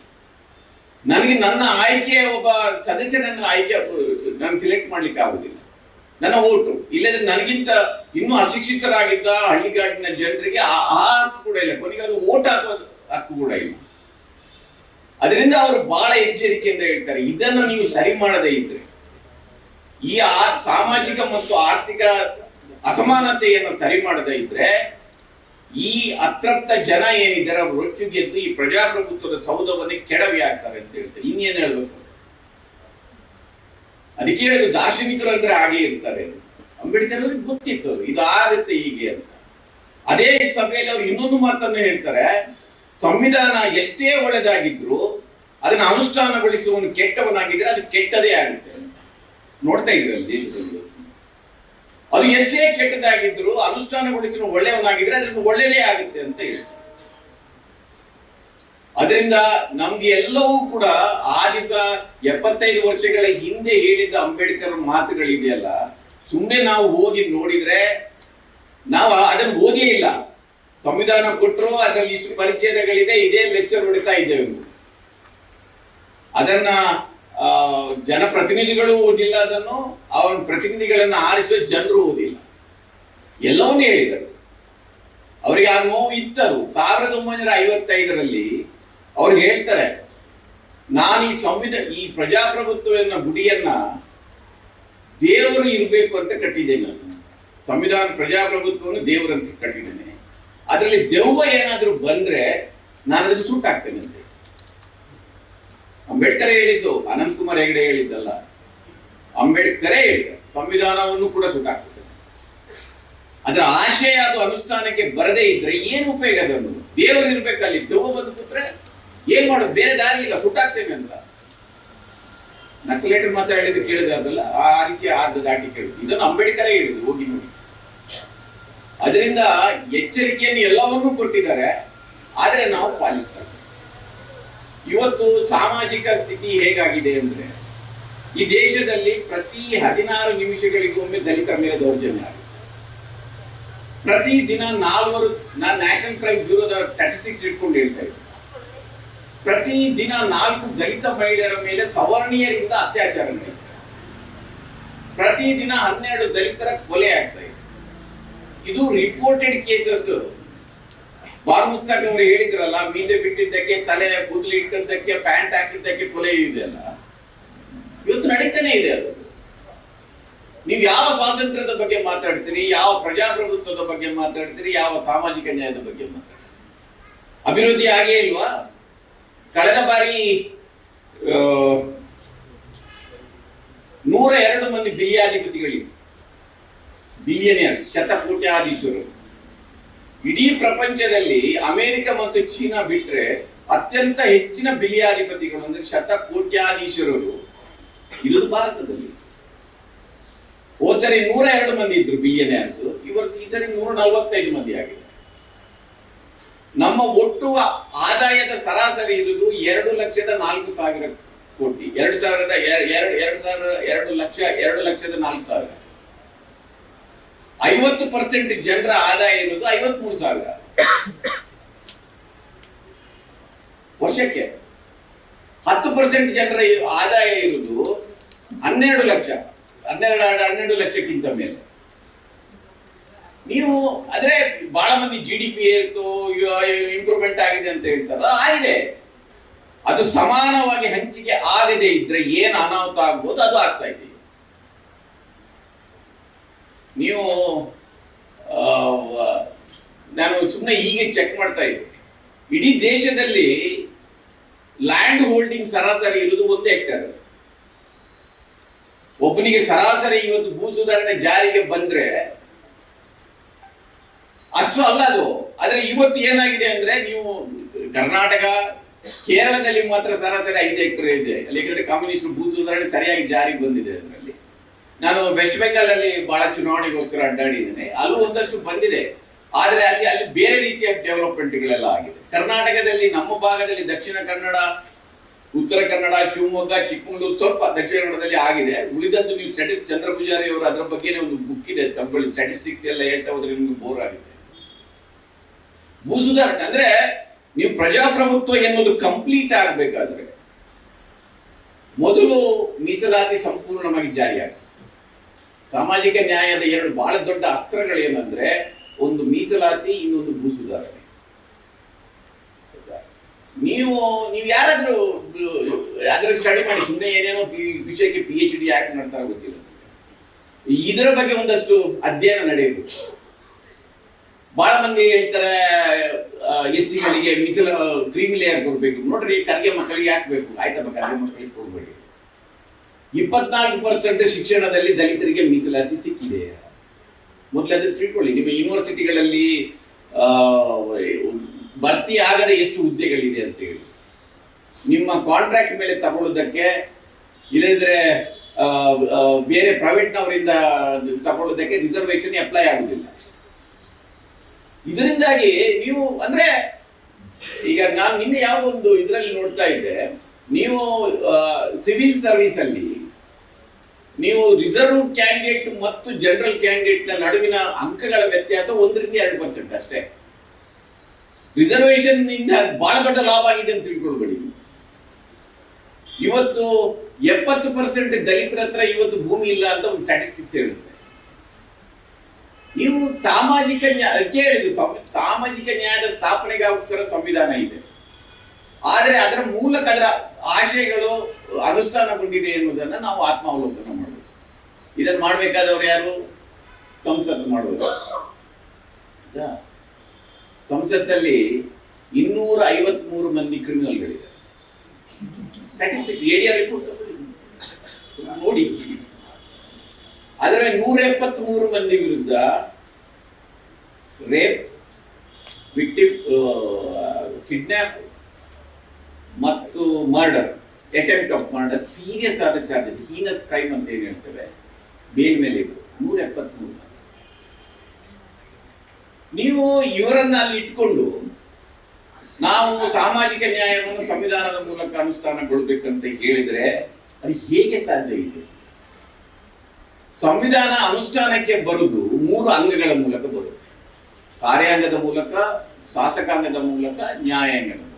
ನನಗೆ ನನ್ನ ಆಯ್ಕೆಯ ಒಬ್ಬ ಸದಸ್ಯನನ್ನು ಆಯ್ಕೆ, ನಾನು ಸಿಲೆಕ್ಟ್ ಮಾಡ್ಲಿಕ್ಕೆ ಆಗುದಿಲ್ಲ. ನನ್ನ ಓಟು. ಇಲ್ಲದ್ರೆ ನನಗಿಂತ ಇನ್ನೂ ಅಶಿಕ್ಷಿತರಾಗಿದ್ದ ಹಳ್ಳಿಗಾಡಿನ ಜನರಿಗೆ ಆ ಹಕ್ಕು ಕೂಡ ಇಲ್ಲ. ಕೊನೆಗೆ ಅವರು ಓಟ್ ಹಾಕೋ ಹಕ್ಕು ಕೂಡ ಇಲ್ಲ. ಅದರಿಂದ ಅವರು ಬಹಳ ಎಚ್ಚರಿಕೆಯಿಂದ ಹೇಳ್ತಾರೆ, ಇದನ್ನು ನೀವು ಸರಿ ಮಾಡದೇ ಇದ್ರೆ ಈ ಆ- ಸಾಮಾಜಿಕ ಮತ್ತು ಆರ್ಥಿಕ ಅಸಮಾನತೆಯನ್ನು ಸರಿ ಮಾಡದೇ ಇದ್ರೆ ಈ ಅತೃಪ್ತ ಜನ ಏನಿದ್ದಾರೆ ಅವರು ರೊಚ್ಚು ಗೆದ್ದು ಈ ಪ್ರಜಾಪ್ರಭುತ್ವದ ಸೌಧವನ್ನೇ ಕೆಡವಿ ಆಗ್ತಾರೆ ಅಂತ ಹೇಳ್ತಾರೆ ಇನ್ನೇನು ಹೇಳ್ಬೇಕು? ಅದಕ್ಕೆ ಹೇಳಿದ್ರು ದಾರ್ಶನಿಕರು ಅಂದ್ರೆ ಹಾಗೆ ಇರ್ತಾರೆ. ಅಂಬೇಡ್ಕರ್ ಅವ್ರಿಗೆ ಗೊತ್ತಿತ್ತು ಇದು ಆಗುತ್ತೆ ಹೀಗೆ ಅಂತ. ಅದೇ ಸಭೆಯಲ್ಲಿ ಅವ್ರು ಇನ್ನೊಂದು ಮಾತನ್ನು ಹೇಳ್ತಾರೆ. ಸಂವಿಧಾನ ಎಷ್ಟೇ ಒಳ್ಳೆದಾಗಿದ್ರು ಅದನ್ನ ಅನುಷ್ಠಾನಗೊಳಿಸುವವನು ಕೆಟ್ಟವನಾಗಿದ್ರೆ ಅದು ಕೆಟ್ಟದೇ ಆಗುತ್ತೆ. ನೋಡ್ತಾ ಇದ್ರಲ್ಲಿ ದೇಶದಲ್ಲಿ? ಅದು ಎಷ್ಟೇ ಕೆಟ್ಟದಾಗಿದ್ರು ಅನುಷ್ಠಾನಗೊಳಿಸಿ ಒಳ್ಳೆಯವನಾಗಿದ್ರೆ ಅದರಿಂದ ಒಳ್ಳೆಯದೇ ಆಗುತ್ತೆ ಅಂತ ಹೇಳಿ ಅದರಿಂದ ನಮ್ಗೆ ಎಲ್ಲವೂ ಕೂಡ ಆ ದಿವಸ ಎಪ್ಪತ್ತೈದು ವರ್ಷಗಳ ಹಿಂದೆ ಹೇಳಿದ್ದ ಅಂಬೇಡ್ಕರ್ ಮಾತುಗಳಿದೆಯಲ್ಲ ಸುಮ್ಮನೆ ನಾವು ಹೋಗಿ ನೋಡಿದ್ರೆ ನಾವು ಅದನ್ನು ಓದಿಯೇ ಇಲ್ಲ ಸಂವಿಧಾನ ಕೊಟ್ಟರು, ಅದರಲ್ಲಿ ಇಷ್ಟು ಪರಿಚ್ಛೇದಗಳಿದೆ, ಇದೇ ಲೆಕ್ಚರ್ ಹೊಡಿತಾ ಇದ್ದೇವೆ. ಅದನ್ನ ಜನಪ್ರತಿನಿಧಿಗಳು ಓದಿಲ್ಲ ಅದನ್ನು ಅವನ ಪ್ರತಿನಿಧಿಗಳನ್ನ ಆರಿಸುವ ಜನರು ಓದಿಲ್ಲ. ಎಲ್ಲವನ್ನೂ ಹೇಳಿದರು. ಅವರಿಗೆ ಆ ನೋವು ಇತ್ತರು ಸಾವಿರದ ಒಂಬೈನೂರ ಐವತ್ತೈದರಲ್ಲಿ ಅವ್ರು ಹೇಳ್ತಾರೆ, ನಾನು ಈ ಸಂವಿಧಾನ ಈ ಪ್ರಜಾಪ್ರಭುತ್ವದ ಗುಡಿಯನ್ನ ದೇವರು ಇರಬೇಕು ಅಂತ ಕಟ್ಟಿದ್ದೇನೆ ನಾನು. ಸಂವಿಧಾನ ಪ್ರಜಾಪ್ರಭುತ್ವವನ್ನು ದೇವರಂತ ಕಟ್ಟಿದ್ದೇನೆ. ಅದರಲ್ಲಿ ದೆವ್ವ ಏನಾದರೂ ಬಂದ್ರೆ ನಾನು ಅದಕ್ಕೆ ಸುಟ್ಟಾಗ್ತೇನೆ ಅಂತ ಅಂಬೇಡ್ಕರ್ ಹೇಳಿದ್ದು ಅನಂತ್ ಕುಮಾರ್ ಹೆಗಡೆ ಹೇಳಿದ್ದಲ್ಲ. ಅಂಬೇಡ್ಕರೇ ಹೇಳಿದ, ಸಂವಿಧಾನವನ್ನು ಕೂಡ ಸುಟ್ಟಾಕ್ತದೆ ಅದರ ಆಶಯ ಅದು ಅನುಷ್ಠಾನಕ್ಕೆ ಬರದೇ ಇದ್ರೆ ಏನು ಉಪಯೋಗ ಅದನ್ನು ದೇವರು ಇರ್ಬೇಕಲ್ಲಿ ದೆವ್ವ ಬಂದು ಕೂತ್ರೆ ಏನ್ ಮಾಡೋದು? ಬೇರೆ ದಾರಿ ಇಲ್ಲ ಸುಟ್ಟಾಕ್ತೇವೆ ಅಂತ. ನಕ್ಸಲೇಟರ್ ಮಾತ್ರ ಹೇಳಿದ್ದು ಕೇಳಿದೆ ಅದಲ್ಲ, ಆ ರೀತಿ ಆದ ದಾಟಿ ಕೇಳಿದ್ರು ಇದನ್ನು ಅಂಬೇಡ್ಕರೇ ಹೇಳಿದ್ರು, ಹೋಗಿ ನೋಡಿ. ಅದರಿಂದ ಎಚ್ಚರಿಕೆಯನ್ನು ಎಲ್ಲವನ್ನೂ ಕೊಟ್ಟಿದ್ದಾರೆ, ಆದ್ರೆ ನಾವು ಪಾಲಿಸ್ತಾ ಇಲ್ಲ. ಇವತ್ತು ಸಾಮಾಜಿಕ ಸ್ಥಿತಿ ಹೇಗಾಗಿದೆ ಅಂದ್ರೆ, ಈ ದೇಶದಲ್ಲಿ ಪ್ರತಿ ಹದಿನಾರು ನಿಮಿಷಗಳಿಗೊಮ್ಮೆ ದಲಿತರ ಮೇಲೆ ದೌರ್ಜನ್ಯ ಆಗುತ್ತೆ. ಪ್ರತಿ ದಿನ ನಾಲ್ವರು ನಾನು ನ್ಯಾಷನಲ್ ಕ್ರೈಮ್ ಬ್ಯೂರೋದ ಸ್ಟಾಟಿಸ್ಟಿಕ್ಸ್ ಇಟ್ಕೊಂಡು ಹೇಳ್ತಾ ಇದ್ದೆ. ಪ್ರತಿ ದಿನ ನಾಲ್ಕು ದಲಿತ ಮಹಿಳೆಯರ ಮೇಲೆ ಸವರ್ಣೀಯರಿಂದ ಅತ್ಯಾಚಾರ ನಡೀತದೆ ಪ್ರತಿ ದಿನ ಹನ್ನೆರಡು ದಲಿತರ ಕೊಲೆ ಆಗ್ತಾ ಇದೆ. ಇದು ರಿಪೋರ್ಟೆಡ್ ಕೇಸಸ್ ಬಾಲ್ ಮುಸ್ತಾಕ್ ಅವರು ಹೇಳಿದ್ರಲ್ಲ, ಮೀಸೆ ಬಿಟ್ಟಿದ್ದಕ್ಕೆ, ತಲೆ ಕೂದಲು ಇಟ್ಟದ್ದಕ್ಕೆ, ಪ್ಯಾಂಟ್ ಹಾಕಿದ್ದಕ್ಕೆ ಕೊಲೆ ಇದೆಯಲ್ಲ ಇವತ್ತು ನಡೀತಾನೆ ಇದೆ ಅದು. ನೀವು ಯಾವ ಸ್ವಾತಂತ್ರ್ಯದ ಬಗ್ಗೆ ಮಾತಾಡ್ತೀರಿ, ಯಾವ ಪ್ರಜಾಪ್ರಭುತ್ವದ ಬಗ್ಗೆ ಮಾತಾಡ್ತೀರಿ, ಯಾವ ಸಾಮಾಜಿಕ ನ್ಯಾಯದ ಬಗ್ಗೆ ಮಾತಾಡ್ತೀರಿ? ಅಭಿವೃದ್ಧಿ ಆಗೇ ಇಲ್ವಾ? ಕಳೆದ ಬಾರಿ ನೂರ ಎರಡು ಮಂದಿ ಬಿಲಿಯಾಧಿಪತಿಗಳಿತ್ತು ಬಿಲಿಯನಿಯರ್ಸ್ ಶತಕೋಟ್ಯಾಧೀಶರು ಇಡೀ ಪ್ರಪಂಚದಲ್ಲಿ ಅಮೆರಿಕ ಮತ್ತು ಚೀನಾ ಬಿಟ್ರೆ ಅತ್ಯಂತ ಹೆಚ್ಚಿನ ಬಿಲಿಯಾಧಿಪತಿಗಳು ಅಂದ್ರೆ ಶತಕೋಟ್ಯಾಧೀಶರು ಇರೋದು ಭಾರತದಲ್ಲಿ. ಹೋದ್ ಸರಿ ನೂರ ಎರಡು ಮಂದಿ ಇದ್ರು ಬಿಲಿಯನರ್ಸ್ ಇವತ್ತು ಈ ಸರಿ ನೂರ ನಲವತ್ತೈದು ಮಂದಿ ಆಗಿದೆ ನಮ್ಮ ಒಟ್ಟು ಆದಾಯದ ಸರಾಸರಿ ಇರುವುದು ಎರಡು ಲಕ್ಷದ ನಾಲ್ಕು ಸಾವಿರ ಕೋಟಿ. ಎರಡು ಸಾವಿರದ ಎರ- ಎರಡು ಎರಡು ಸಾವಿರ ಎರಡು ಲಕ್ಷ ಎರಡು ಲಕ್ಷದ ನಾಲ್ಕು ಸಾವಿರ. ಐವತ್ತು ಪರ್ಸೆಂಟ್ ಜನರ ಆದಾಯ ಇರೋದು ಐವತ್ಮೂರು ಸಾವಿರ. ವರ್ಷಕ್ಕೆ ಹತ್ತು ಪರ್ಸೆಂಟ್ ಜನರ ಆದಾಯ ಇರುವುದು ಹನ್ನೆರಡು ಲಕ್ಷ, ಹನ್ನೆರಡು ಹನ್ನೆರಡು ಲಕ್ಷಕ್ಕಿಂತ ಮೇಲೆ. ನೀವು ಆದ್ರೆ ಬಹಳ ಮಂದಿ ಜಿ ಡಿ ಪಿ ಇಂಪ್ರೂವ್ಮೆಂಟ್ ಆಗಿದೆ ಅಂತ ಹೇಳ್ತಾರ, ಆಗಿದೆ. ಅದು ಸಮಾನವಾಗಿ ಹಂಚಿಕೆ ಆಗದೆ ಇದ್ರೆ ಏನ್ ಅನಾಹುತ ಆಗ್ಬೋದು, ಅದು ಆಗ್ತಾ ಇದೆ. ನೀವು ನಾನು ಸುಮ್ಮನೆ ಹೀಗೆ ಚೆಕ್ ಮಾಡ್ತಾ ಇದ್ದೆ. ಇಡೀ ದೇಶದಲ್ಲಿ ಲ್ಯಾಂಡ್ ಹೋಲ್ಡಿಂಗ್ ಸರಾಸರಿ ಇರುವುದು ಒಂದು ಹೆಕ್ಟರ್ ಒಬ್ಬನಿಗೆ ಸರಾಸರಿ ಇವತ್ತು ಭೂ ಸುಧಾರಣೆ ಜಾರಿಗೆ ಬಂದ್ರೆ ಅಷ್ಟು ಅಲ್ಲ ಅದು. ಆದ್ರೆ ಇವತ್ತು ಏನಾಗಿದೆ ಅಂದ್ರೆ ನೀವು ಕರ್ನಾಟಕ, ಕೇರಳದಲ್ಲಿ ಮಾತ್ರ ಸರಾಸರಿ ಐದು ಹೆಕ್ಟರ್ ಇದೆ. ಯಾಕಂದ್ರೆ ಕಮ್ಯುನಿಸ್ಟ್ ಭೂ ಸುಧಾರಣೆ ಸರಿಯಾಗಿ ಜಾರಿಗೆ ಬಂದಿದೆ ಅದರಲ್ಲಿ ನಾನು ವೆಸ್ಟ್ ಬೆಂಗಾಲ್ ಅಲ್ಲಿ ಬಹಳ ಚುನಾವಣೆಗೋಸ್ಕರ ಅಡ್ಡಾಡಿದ್ದೇನೆ. ಅಲ್ಲೂ ಒಂದಷ್ಟು ಬಂದಿದೆ. ಆದ್ರೆ ಅಲ್ಲಿ ಅಲ್ಲಿ ಬೇರೆ ರೀತಿಯ ಡೆವಲಪ್ಮೆಂಟ್ಗಳೆಲ್ಲ ಆಗಿದೆ. ಕರ್ನಾಟಕದಲ್ಲಿ, ನಮ್ಮ ಭಾಗದಲ್ಲಿ ದಕ್ಷಿಣ ಕನ್ನಡ, ಉತ್ತರ ಕನ್ನಡ, ಶಿವಮೊಗ್ಗ, ಚಿಕ್ಕಮಗಳೂರು ಸ್ವಲ್ಪ ದಕ್ಷಿಣ ಕನ್ನಡದಲ್ಲಿ ಆಗಿದೆ. ಉಳಿದದ್ದು ನೀವು ಸ್ಟಾಟಿಸ್ ಚಂದ್ರ ಪೂಜಾರಿ ಅವರು ಅದರ ಬಗ್ಗೆ ಒಂದು ಬುಕ್ ಇದೆ ತಂಬಳಿ ಸ್ಟಾಟಿಸ್ಟಿಕ್ಸ್ ಎಲ್ಲ ಹೇಳ್ತಾ ಹೋದ್ರೆ ನಿಮ್ಗೆ ಬೋರ್ ಆಗಿದೆ ಭೂ ಸುಧಾರಣೆ. ಅಂದ್ರೆ ನೀವು ಪ್ರಜಾಪ್ರಭುತ್ವ ಎನ್ನುವುದು ಕಂಪ್ಲೀಟ್ ಆಗಬೇಕಾದ್ರೆ ಮೊದಲು ಮೀಸಲಾತಿ ಸಂಪೂರ್ಣವಾಗಿ ಜಾರಿಯಾಗ ಸಾಮಾಜಿಕ ನ್ಯಾಯದ ಎರಡು ಬಹಳ ದೊಡ್ಡ ಅಸ್ತ್ರಗಳೇನಂದ್ರೆ ಒಂದು ಮೀಸಲಾತಿ, ಇನ್ನೊಂದು ಭೂ ಸುಧಾರಣೆ ನೀವು ನೀವು ಯಾರಾದ್ರೂ ಅದರ ಸ್ಟಡಿ ಮಾಡಿ ಸುಮ್ಮನೆ ಏನೇನೋ ವಿಷಯಕ್ಕೆ ಪಿ ಎಚ್ ಡಿ ಯಾಕೆ ಮಾಡ್ತಾರೋ ಗೊತ್ತಿಲ್ಲ. ಇದರ ಬಗ್ಗೆ ಒಂದಷ್ಟು ಅಧ್ಯಯನ ನಡೆಯಬೇಕು. ಬಹಳ ಮಂದಿ ಹೇಳ್ತಾರೆ ಎಸ್ ಸಿಗಳಿಗೆ ಮೀಸಲ ಕ್ರೀಮಿ ಲೇಯರ್ ಕೊಡ್ಬೇಕು. ನೋಡ್ರಿ ಕರ್ಗೆ ಮಕ್ಕಳಿಗೆ ಹಾಕ್ಬೇಕು ಆಯ್ತಮ್ಮ ಕರ್ಗೆ ಮಕ್ಕಳಿಗೆ ಕೊಡ್ಬೇಡಿ. ಇಪ್ಪತ್ನಾಲ್ಕು ಪರ್ಸೆಂಟ್ ಶಿಕ್ಷಣದಲ್ಲಿ ದಲಿತರಿಗೆ ಮೀಸಲಾತಿ ಸಿಕ್ಕಿದೆ. ಮೊದಲು ಅದನ್ನು ತಿಳ್ಕೊಳ್ಳಿ. ನಿಮ್ಮ ಯೂನಿವರ್ಸಿಟಿಗಳಲ್ಲಿ ಭರ್ತಿ ಆಗದೆ ಎಷ್ಟು ಹುದ್ದೆಗಳಿದೆ ಅಂತ ಹೇಳಿ. ನಿಮ್ಮ ಕಾಂಟ್ರಾಕ್ಟ್ ಮೇಲೆ ತಗೊಳ್ಳೋದಕ್ಕೆ ಆ, ಬೇರೆ ಪ್ರೈವೇಟ್ನವರಿಂದ ತಗೊಳ್ಳೋದಕ್ಕೆ ರಿಸರ್ವೇಶನ್ ಅಪ್ಲೈ ಆಗುದಿಲ್ಲ ಇದರಿಂದಾಗಿ ನೀವು ಅಂದ್ರೆ ಈಗ ನಾನು ನಿನ್ನೆ ಒಂದು ಇದರಲ್ಲಿ ನೋಡ್ತಾ ಇದ್ದೆ. ನೀವು ಸಿವಿಲ್ ಸರ್ವಿಸ್ ಅಲ್ಲಿ ನೀವು ರಿಸರ್ವ್ ಕ್ಯಾಂಡಿಡೇಟ್ ಮತ್ತು ಜನರಲ್ ಕ್ಯಾಂಡಿಡೇಟ್ನ ನಡುವಿನ ಅಂಕಗಳ ವ್ಯತ್ಯಾಸ ಒಂದರಿಂದ ಎರಡು ಪರ್ಸೆಂಟ್ ಅಷ್ಟೇ. ರಿಸರ್ವೇಶನ್ ಇಂದ ಬಹಳ ದೊಡ್ಡ ಲಾಭ ಆಗಿದೆ ಅಂತ ತಿಳ್ಕೊಳ್ಬೇಡಿ ಇವತ್ತು ಎಪ್ಪತ್ತು ಪರ್ಸೆಂಟ್ ದಲಿತರ ಹತ್ರ ಇವತ್ತು ಭೂಮಿ ಇಲ್ಲ ಅಂತ ಒಂದು ಸ್ಟಾಟಿಸ್ಟಿಕ್ಸ್ ಹೇಳುತ್ತೆ. ನೀವು ಸಾಮಾಜಿಕ ಕೇಳಿದ್ರು ಸಾಮಾಜಿಕ ನ್ಯಾಯದ ಸ್ಥಾಪನೆಗೋಸ್ಕರ ಸಂವಿಧಾನ ಇದೆ. ಆದರೆ ಅದರ ಮೂಲಕ ಅದರ ಆಶಯಗಳು ಅನುಷ್ಠಾನಗೊಂಡಿದೆ ಎನ್ನುವುದನ್ನು ನಾವು ಆತ್ಮಾವಲೋಕನ ಇದನ್ನು ಮಾಡಬೇಕಾದವರು ಯಾರು? ಸಂಸತ್ತು ಮಾಡುವುದು ಆಯ್ತಾ? ಸಂಸತ್ತಲ್ಲಿ ಇನ್ನೂರ ಐವತ್ಮೂರು ಮಂದಿ ಕ್ರಿಮಿನಲ್ಗಳಿದ್ದಾರೆ. ಸ್ಟ್ಯಾಟಿಸ್ಟಿಕ್ಸ್ ಎಡಿಆರ್ ರಿಪೋರ್ಟ್ ನೋಡಿ. ಅದರಲ್ಲಿ ನೂರ ಎಪ್ಪತ್ಮೂರು ಮಂದಿ ವಿರುದ್ಧ ರೇಪ್ ವಿಕ್ಟಿ ಕಿಡ್ನಾಪ್ ಮತ್ತು murder attempt of murder serious ಆದ ಚಾರ್ಜಸ್ ಹೀನಸ್ ಕ್ರೈಮ್ ಅಂತ ಏನ್ ಹೇಳ್ತೇವೆ? ಮೇಲೆ ನೂರ ಎಪ್ಪತ್ಮೂರು ನೀವು ಇವರನ್ನ ಅಲ್ಲಿ ಇಟ್ಕೊಂಡು ನಾವು ಸಾಮಾಜಿಕ ನ್ಯಾಯವನ್ನು ಸಂವಿಧಾನದ ಮೂಲಕ ಅನುಷ್ಠಾನಗೊಳ್ಬೇಕಂತ ಹೇಳಿದ್ರೆ ಅದು ಹೇಗೆ ಸಾಧ್ಯ ಇದೆ? ಸಂವಿಧಾನ ಅನುಷ್ಠಾನಕ್ಕೆ ಬರುದು ಮೂರು ಅಂಗಗಳ ಮೂಲಕ ಬರುತ್ತೆ. ಕಾರ್ಯಾಂಗದ ಮೂಲಕ, ಶಾಸಕಾಂಗದ ಮೂಲಕ, ನ್ಯಾಯಾಂಗದ ಮೂಲಕ.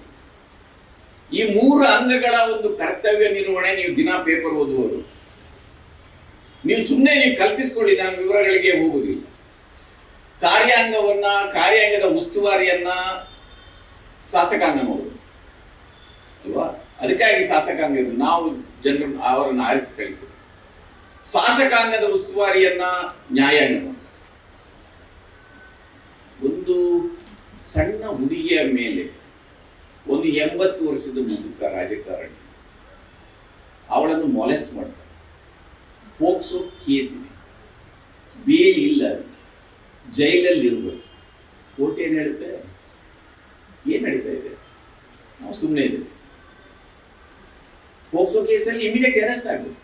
ಈ ಮೂರು ಅಂಗಗಳ ಒಂದು ಕರ್ತವ್ಯ ನಿರ್ವಹಣೆ ನೀವು ದಿನ ಪೇಪರ್ ಓದುವರು ನೀವು ಸುಮ್ಮನೆ ನೀವು ಕಲ್ಪಿಸ್ಕೊಳ್ಳಿ, ನಾನು ವಿವರಗಳಿಗೆ ಹೋಗುದಿಲ್ಲ. ಕಾರ್ಯಾಂಗವನ್ನ, ಕಾರ್ಯಾಂಗದ ಉಸ್ತುವಾರಿಯನ್ನ ಶಾಸಕಾಂಗ ನೋಡುದು. ಅಲ್ವಾ? ಅದಕ್ಕಾಗಿ ಶಾಸಕಾಂಗ ನಾವು ಜನರು ಅವರನ್ನು ಆರಿಸಿ ಶಾಸಕಾಂಗದ ಉಸ್ತುವಾರಿಯನ್ನ ನ್ಯಾಯಾಂಗ. ಒಂದು ಸಣ್ಣ ಹುಡುಗಿಯ ಮೇಲೆ ಒಂದು ಎಂಬತ್ತು ವರ್ಷದ ಮುದುಕ ರಾಜಕಾರಣಿ, ಅವಳನ್ನು ಮೊಲೆಸ್ಟ್ ಮಾಡ್ತಾರೆ ಫೋಕ್ಸೋ ಕೇಸ್ ಇದೆ ಬೇಲ್ ಇಲ್ಲ ಅದಕ್ಕೆ. ಜೈಲಲ್ಲಿ ಇರ್ಬೋದು ಕೋರ್ಟ್ ಏನು ಹೇಳುತ್ತೆ ಏನು ನಡೀತಾ ಇದೆ? ನಾವು ಸುಮ್ಮನೆ ಇದ್ದೇವೆ. ಫೋಕ್ಸೋ ಕೇಸಲ್ಲಿ ಇಮಿಡಿಯೇಟ್ ಅರೆಸ್ಟ್ ಆಗುತ್ತೆ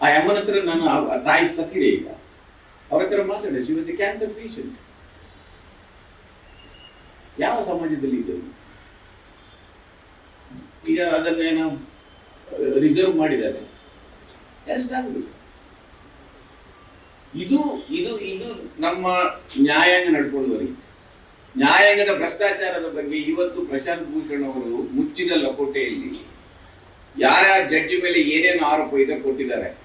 ಆ ಅಮ್ಮನ ಹತ್ರ ನಾನು ತಾಯಿ ಸತ್ತಿದೆ ಈಗ. ಅವ್ರ ಹತ್ರ ಮಾತಾಡಿದೆ. She was a cancer patient ಯಾವ ಸಮಾಜದಲ್ಲಿ ಇದೆ? ಈಗ ಅದನ್ನೇನು ರಿಸರ್ವ್ ಮಾಡಿದ್ದಾರೆ. ಇದು ಇದು ಇದು ನಮ್ಮ ನ್ಯಾಯಾಂಗ ನಡ್ಕೊಂಡು ರೀತಿ ನ್ಯಾಯಾಂಗದ ಭ್ರಷ್ಟಾಚಾರದ ಬಗ್ಗೆ ಇವತ್ತು ಪ್ರಶಾಂತ್ ಭೂಷಣ್ ಅವರು ಮುಚ್ಚಿದ ಲಕೋಟೆಯಲ್ಲಿ ಯಾರ್ಯಾರ ಜಡ್ಜ್ ಮೇಲೆ ಏನೇನು ಆರೋಪ ಇದೆ ಕೊಟ್ಟಿದ್ದಾರೆ.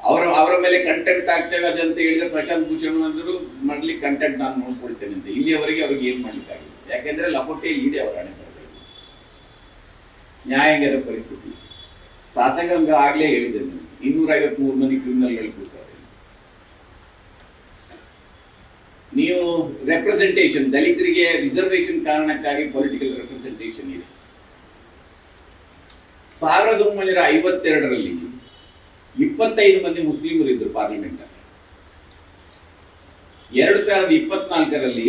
ಅವರ ಅವರ ಮೇಲೆ ಕಂಟೆಂಟ್ ಆಗ್ತೇವೆ ಅದಂತ ಹೇಳಿದ್ರೆ ಪ್ರಶಾಂತ್ ಭೂಷಣ್ ಅಂದರು ಮಾಡ್ಲಿಕ್ಕೆ ಕಂಟೆಂಟ್ ನಾನು ನೋಡ್ಕೊಳ್ತೇನೆ ಅಂತ. ಇಲ್ಲಿಯವರೆಗೆ ಅವ್ರಿಗೆ ಏನ್ ಮಾಡ್ಲಿಕ್ಕಾಗಿಲ್ಲ. ಯಾಕೆಂದ್ರೆ ಲಕೋಟೆಯಲ್ಲಿ ಇದೆ ಅವರ ಹಣೆ. ನ್ಯಾಯಾಂಗದ ಪರಿಸ್ಥಿತಿ. ಶಾಸಕಾಂಗ ಆಗ್ಲೇ ಹೇಳಿದೆ ನಾನು ಇನ್ನೂರ ಐವತ್ಮೂರು ಮಂದಿ ಕ್ರಿಮಿನಲ್ಗಳು ಕೂತಾರೆ. ನೀವು ರೆಪ್ರೆಸೆಂಟೇಷನ್ ದಲಿತರಿಗೆ ರಿಸರ್ವೇಶನ್ ಕಾರಣಕ್ಕಾಗಿ ಪೊಲಿಟಿಕಲ್ ರೆಪ್ರೆಸೆಂಟೇಷನ್ ಇದೆ. ಸಾವಿರದ ಒಂಬೈನೂರ ಐವತ್ತೆರಡರಲ್ಲಿ ಇಪ್ಪತ್ತೈದು ಮಂದಿ ಮುಸ್ಲಿಮರು ಇದ್ದರು ಪಾರ್ಲಿಮೆಂಟ್ ಎರಡು ಸಾವಿರದ ಇಪ್ಪತ್ನಾಲ್ಕರಲ್ಲಿ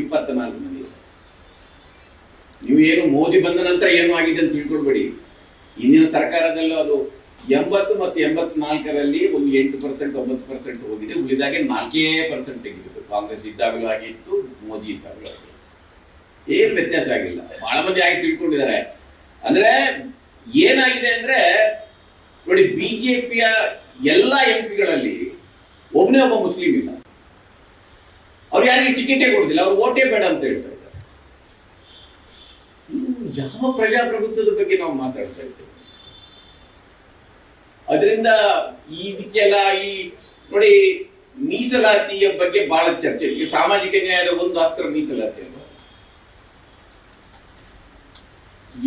ಇಪ್ಪತ್ತ ನಾಲ್ಕು ಮಂದಿ. ನೀವು ಏನು ಮೋದಿ ಬಂದ ನಂತರ ಏನು ಆಗಿದೆ ಅಂತ ತಿಳ್ಕೊಳ್ಬೇಡಿ. ಇಂದಿನ ಸರ್ಕಾರದಲ್ಲೂ ಅದು ಎಂಬತ್ತು ಮತ್ತು ಎಂಬತ್ನಾಲ್ಕರಲ್ಲಿ ಒಂದು ಎಂಟು ಪರ್ಸೆಂಟ್, ಒಂಬತ್ತು ಪರ್ಸೆಂಟ್ ಹೋಗಿದೆ. ಉಳಿದಾಗೆ ನಾಲ್ಕೇ ಪರ್ಸೆಂಟ್ ತೆಗೆದಿತ್ತು. ಕಾಂಗ್ರೆಸ್ ಇದ್ದಾಗಲೂ ಆಗಿತ್ತು ಮೋದಿ ಇದ್ದಾಗಲೂ ಆಗಿತ್ತು ಏನು ವ್ಯತ್ಯಾಸ ಆಗಿಲ್ಲ. ಬಹಳ ಮಂದಿ ಆಗಿ ತಿಳ್ಕೊಂಡಿದ್ದಾರೆ. ಅಂದ್ರೆ ಏನಾಗಿದೆ ಅಂದ್ರೆ, ನೋಡಿ, ಬಿಜೆಪಿಯ ಎಲ್ಲ ಎಂ ಪಿಗಳಲ್ಲಿ ಒಬ್ಬನೇ ಒಬ್ಬ ಮುಸ್ಲಿಂ ಇಲ್ಲ. ಅವ್ರು ಯಾರಿಗೆ ಟಿಕೆಟೇ ಕೊಡುದಿಲ್ಲ. ಅವ್ರು ಓಟೇ ಬೇಡ ಅಂತ ಹೇಳ್ತಾ ಇದ್ದಾರೆ. ಯಾವ ಪ್ರಜಾಪ್ರಭುತ್ವದ ಬಗ್ಗೆ ನಾವು ಮಾತಾಡ್ತಾ ಇದ್ದೇವೆ? ಅದರಿಂದ ಇದಕ್ಕೆಲ್ಲ ಈ ನೋಡಿ ಮೀಸಲಾತಿಯ ಬಗ್ಗೆ ಬಹಳ ಚರ್ಚೆ. ಈಗ ಸಾಮಾಜಿಕ ನ್ಯಾಯದ ಒಂದು ಅಸ್ತ್ರ ಮೀಸಲಾತಿ ಅಲ್ವಾ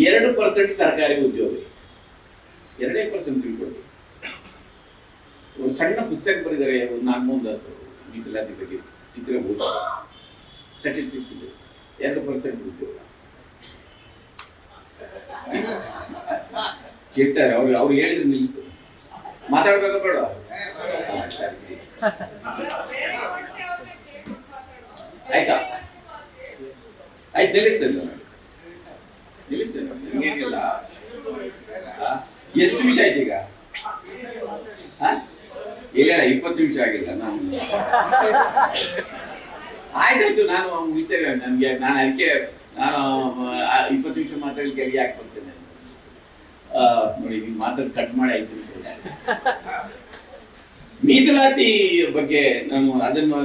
ಎರಡು ಪರ್ಸೆಂಟ್ ಸರ್ಕಾರಿ ಉದ್ಯೋಗ. ಎರಡೇ ಪರ್ಸೆಂಟ್ ತಿಳ್ಕೊಳ್ಳಿ ಒಂದು ಸಣ್ಣ ಪುಸ್ತಕ ಬರೆದರೆ ಒಂದು ನಾಲ್ಕು ಮೀಸಲಾತಿ ಬಗ್ಗೆ ಚಿತ್ರ ಓದಿ. ಸ್ಟಾಟಿಸ್ಟಿಕ್ಸ್ ಇದೆ. ಎರಡು ಪರ್ಸೆಂಟ್ ಉದ್ಯೋಗ. ಕೇಳ್ತಾರೆ. ಅವ್ರು ಅವ್ರು ಹೇಳಿದ್ರೆ ಮಾತಾಡ್ಬೇಕಾ ಬೇಡ. ಆಯ್ತಾ ಆಯ್ತು, ನಿಲ್ಲಿಸ್ತೇನೆ. ನಿಲ್ಲಿಸ್ತೇನೆ? ಎಷ್ಟು ನಿಮಿಷ ಆಯ್ತು ಈಗ? ಇಲ್ಲ ಇಪ್ಪತ್ತು ನಿಮಿಷ ಆಗಿಲ್ಲ, ನಾನು ಆಯ್ತಾಯ್ತು, ನಾನು ಮುಗಿಸ್ತೇನೆ, ನನಗೆ, ನಾನು ಅದಕ್ಕೆ, ನಾನು ಇಪ್ಪತ್ತು ನಿಮಿಷ ಮಾತಾಡಲಿಕ್ಕೆ ಯಾಕೆ ಬರ್ತೇನೆ ನೋಡಿ ನೀವು ಮಾತಾಡಿ ಕಟ್ ಮಾಡಿ ಇದೆ. <laughs> ಮೀಸಲಾತಿ ಬಗ್ಗೆ ನಾನು ಅದನ್ನು,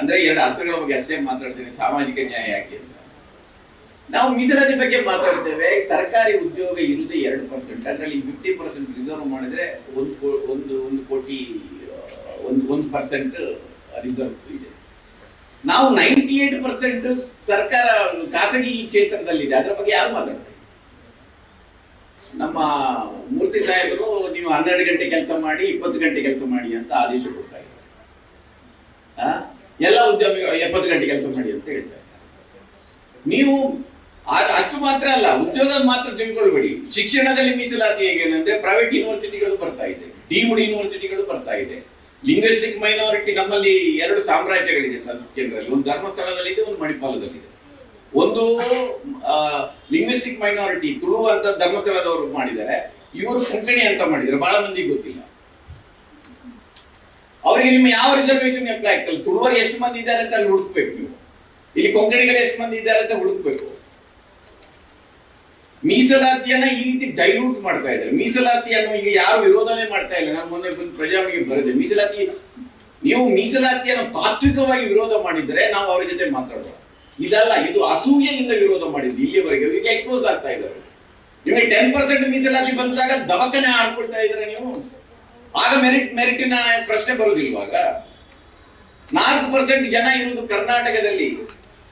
ಅಂದ್ರೆ ಎರಡು ಅಸ್ತ್ರಗಳ ಬಗ್ಗೆ ಅಷ್ಟೇ ಮಾತಾಡ್ತೇನೆ, ಸಾಮಾಜಿಕ ನ್ಯಾಯ ಯಾಕೆ ನಾವು ಮೀಸಲಾತಿ ಬಗ್ಗೆ ಮಾತಾಡ್ತೇವೆ, ಸರ್ಕಾರಿ ಉದ್ಯೋಗ ಇಲ್ಲದೆ ಎರಡು ಪರ್ಸೆಂಟ್, ಅದರಲ್ಲಿ ಫಿಫ್ಟಿ ಪರ್ಸೆಂಟ್ ರಿಸರ್ವ್ ಮಾಡಿದ್ರೆ ಒಂದು ಒಂದು ಒಂದು ಕೋಟಿ, ಒಂದು ಒಂದು ಪರ್ಸೆಂಟ್ ರಿಸರ್ವ್ ಇದೆ. ನಾವು ನೈಂಟಿ ಏಟ್ ಪರ್ಸೆಂಟ್ ಸರ್ಕಾರ ಖಾಸಗಿ ಕ್ಷೇತ್ರದಲ್ಲಿದೆ, ಅದರ ಬಗ್ಗೆ ಯಾರು ಮಾತಾಡ್ತಾರೆ? ನಮ್ಮ ಮೂರ್ತಿ ಸಾಹೇಬರು, ನೀವು ಹನ್ನೆರಡು ಗಂಟೆ ಕೆಲಸ ಮಾಡಿ, ಇಪ್ಪತ್ತು ಗಂಟೆ ಕೆಲಸ ಮಾಡಿ ಅಂತ ಆದೇಶ ಕೊಡ್ತಾ ಇದ್ದಾರೆ? ಎಲ್ಲ ಉದ್ಯಮಿಗಳು ಎಪ್ಪತ್ತು ಗಂಟೆ ಕೆಲಸ ಮಾಡಿ ಅಂತ ಹೇಳ್ತಾರೆ ನೀವು ಅಷ್ಟು ಮಾತ್ರ ಅಲ್ಲ ಉದ್ಯೋಗ ಮಾತ್ರ ತಿಳ್ಕೊಳ್ಬೇಡಿ. ಶಿಕ್ಷಣದಲ್ಲಿ ಮೀಸಲಾತಿ ಹೇಗೇನಂದ್ರೆ ಪ್ರೈವೇಟ್ ಯೂನಿವರ್ಸಿಟಿಗಳು ಬರ್ತಾ ಇದೆ ಡೀಮ್ಡ್ ಯೂನಿವರ್ಸಿಟಿಗಳು ಬರ್ತಾ ಇದೆ. ಲಿಂಗ್ವಿಸ್ಟಿಕ್ ಮೈನಾರಿಟಿ ನಮ್ಮಲ್ಲಿ ಎರಡು ಸಾಮ್ರಾಜ್ಯಗಳಿದೆ ಸರ್, ಕೇಂದ್ರದಲ್ಲಿ. ಒಂದು ಧರ್ಮಸ್ಥಳದಲ್ಲಿದೆ, ಒಂದು ಮಣಿಪಾಲದಲ್ಲಿದೆ. ಒಂದು ಲಿಂಗ್ವಿಸ್ಟಿಕ್ ಮೈನಾರಿಟಿ ತುಳು ಅಂತ ಧರ್ಮಸ್ಥಳದವರು ಮಾಡಿದ್ದಾರೆ. ಇವರು ಕೊಂಕಣಿ ಅಂತ ಮಾಡಿದ್ದಾರೆ. ಬಹಳ ಮಂದಿಗೆ ಗೊತ್ತಿಲ್ಲ. ಅವರಿಗೆ ನಿಮ್ಮ ಯಾವ ರಿಸರ್ವೇಶನ್ ಎಪ್ಲೈ ಆಗ್ತಲ್ಲ? ತುಳುವರು ಎಷ್ಟು ಮಂದಿ ಇದ್ದಾರೆ ಅಂತ ಅಲ್ಲಿ ಹುಡುಕ್ಬೇಕು ನೀವು. ಇಲ್ಲಿ ಕೊಂಕಣಿಗಳು ಎಷ್ಟು ಮಂದಿ ಇದ್ದಾರೆ ಅಂತ ಹುಡುಕ್ಬೇಕು. ಮೀಸಲಾತಿಯನ್ನ ಈ ರೀತಿ ಡೈಲ್ಯೂಟ್ ಮಾಡ್ತಾ ಇದ್ದಾರೆ. ಮೀಸಲಾತಿಯನ್ನು ಈಗ ಯಾರು ವಿರೋಧನೆ ಮಾಡ್ತಾ ಇಲ್ಲ. ನಾನು ಮೊನ್ನೆ ಬಂದು ಪ್ರಜಾವಣಿಗೆ ಬರೆದೆ. ಮೀಸಲಾತಿ, ನೀವು ಮೀಸಲಾತಿಯನ್ನು ತಾತ್ವಿಕವಾಗಿ ವಿರೋಧ ಮಾಡಿದ್ರೆ ನಾವು ಅವರ ಜೊತೆ ಮಾತಾಡುವ ಇದಲ್ಲ, ಇದು ಅಸೂಯೆಯಿಂದ ವಿರೋಧ ಮಾಡಿದ್ದು ಇಲ್ಲಿಯವರೆಗೆ ಈಗ ಎಕ್ಸ್ಪೋಸ್ ಆಗ್ತಾ ಇದ್ದಾರೆ. ನಿಮಗೆ ಟೆನ್ ಪರ್ಸೆಂಟ್ ಮೀಸಲಾತಿ ಬಂದಾಗ ದವಾಖಾನೆ ಆಡ್ಕೊಳ್ತಾ ಇದ್ರೆ ನೀವು? ಆಗ ಮೆರಿಟ್ ಮೆರಿಟಿನ ಪ್ರಶ್ನೆ ಬರುವುದಿಲ್ವಾಗ ನಾಲ್ಕು ಪರ್ಸೆಂಟ್ ಜನ ಇರುವುದು ಕರ್ನಾಟಕದಲ್ಲಿ.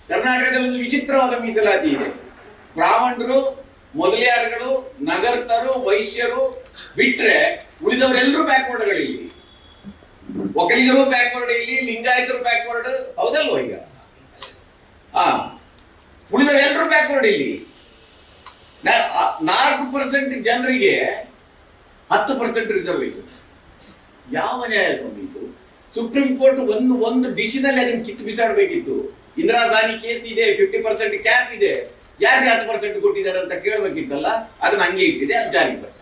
ಕರ್ನಾಟಕದಲ್ಲಿ ಒಂದು ವಿಚಿತ್ರವಾದ ಮೀಸಲಾತಿ ಇದೆ. ಬ್ರಾಹ್ಮಣರು ಮೊದಲಿಯಾರ್ಗಳು, ನಗರ್ತರು, ವೈಶ್ಯರು ಬಿಟ್ರೆ ಉಳಿದವರೆಲ್ಲರೂ ಬ್ಯಾಕ್ವರ್ಡ್ಗಳಿಲ್ಲಿ ಒಕ್ಕಲಿಗರು ಬ್ಯಾಕ್ವರ್ಡ್ ಇಲ್ಲಿ, ಲಿಂಗಾಯತರು ಬ್ಯಾಕ್ವರ್ಡ್ ಹೌದಲ್ವ ಈಗ? ಆ ಉಳಿದವರೆಲ್ಲರೂ ಬ್ಯಾಕ್ವರ್ಡ್ ಇಲ್ಲಿ. ನಾಲ್ಕು ಪರ್ಸೆಂಟ್ ಜನರಿಗೆ ಹತ್ತು ಪರ್ಸೆಂಟ್ ರಿಸರ್ವೇಶನ್ ಯಾವ ನ್ಯಾಯ ಬಂದಿತ್ತು ಸುಪ್ರೀಂ ಕೋರ್ಟ್ ಒಂದು ಒಂದು ಡಿಸಿನಲ್ಲಿ ಅದನ್ನ ಕಿತ್ತು ಬಿಸಾಡಬೇಕಿತ್ತು. ಇಂದಿರಾ ಸಾನಿ ಕೇಸ್ ಇದೆ ಫಿಫ್ಟಿ ಪರ್ಸೆಂಟ್ ಕ್ಯಾಪ್ ಇದೆ. ಯಾರಿಗೆ ಹತ್ತು ಪರ್ಸೆಂಟ್ ಕೊಟ್ಟಿದ್ದಾರೆ ಅಂತ ಕೇಳಬೇಕಿತ್ತಲ್ಲ, ಅದನ್ನ ಹಂಗೆ ಇಟ್ಟಿದೆ, ಅದು ಜಾರಿಗೆ ಬರ್ತದೆ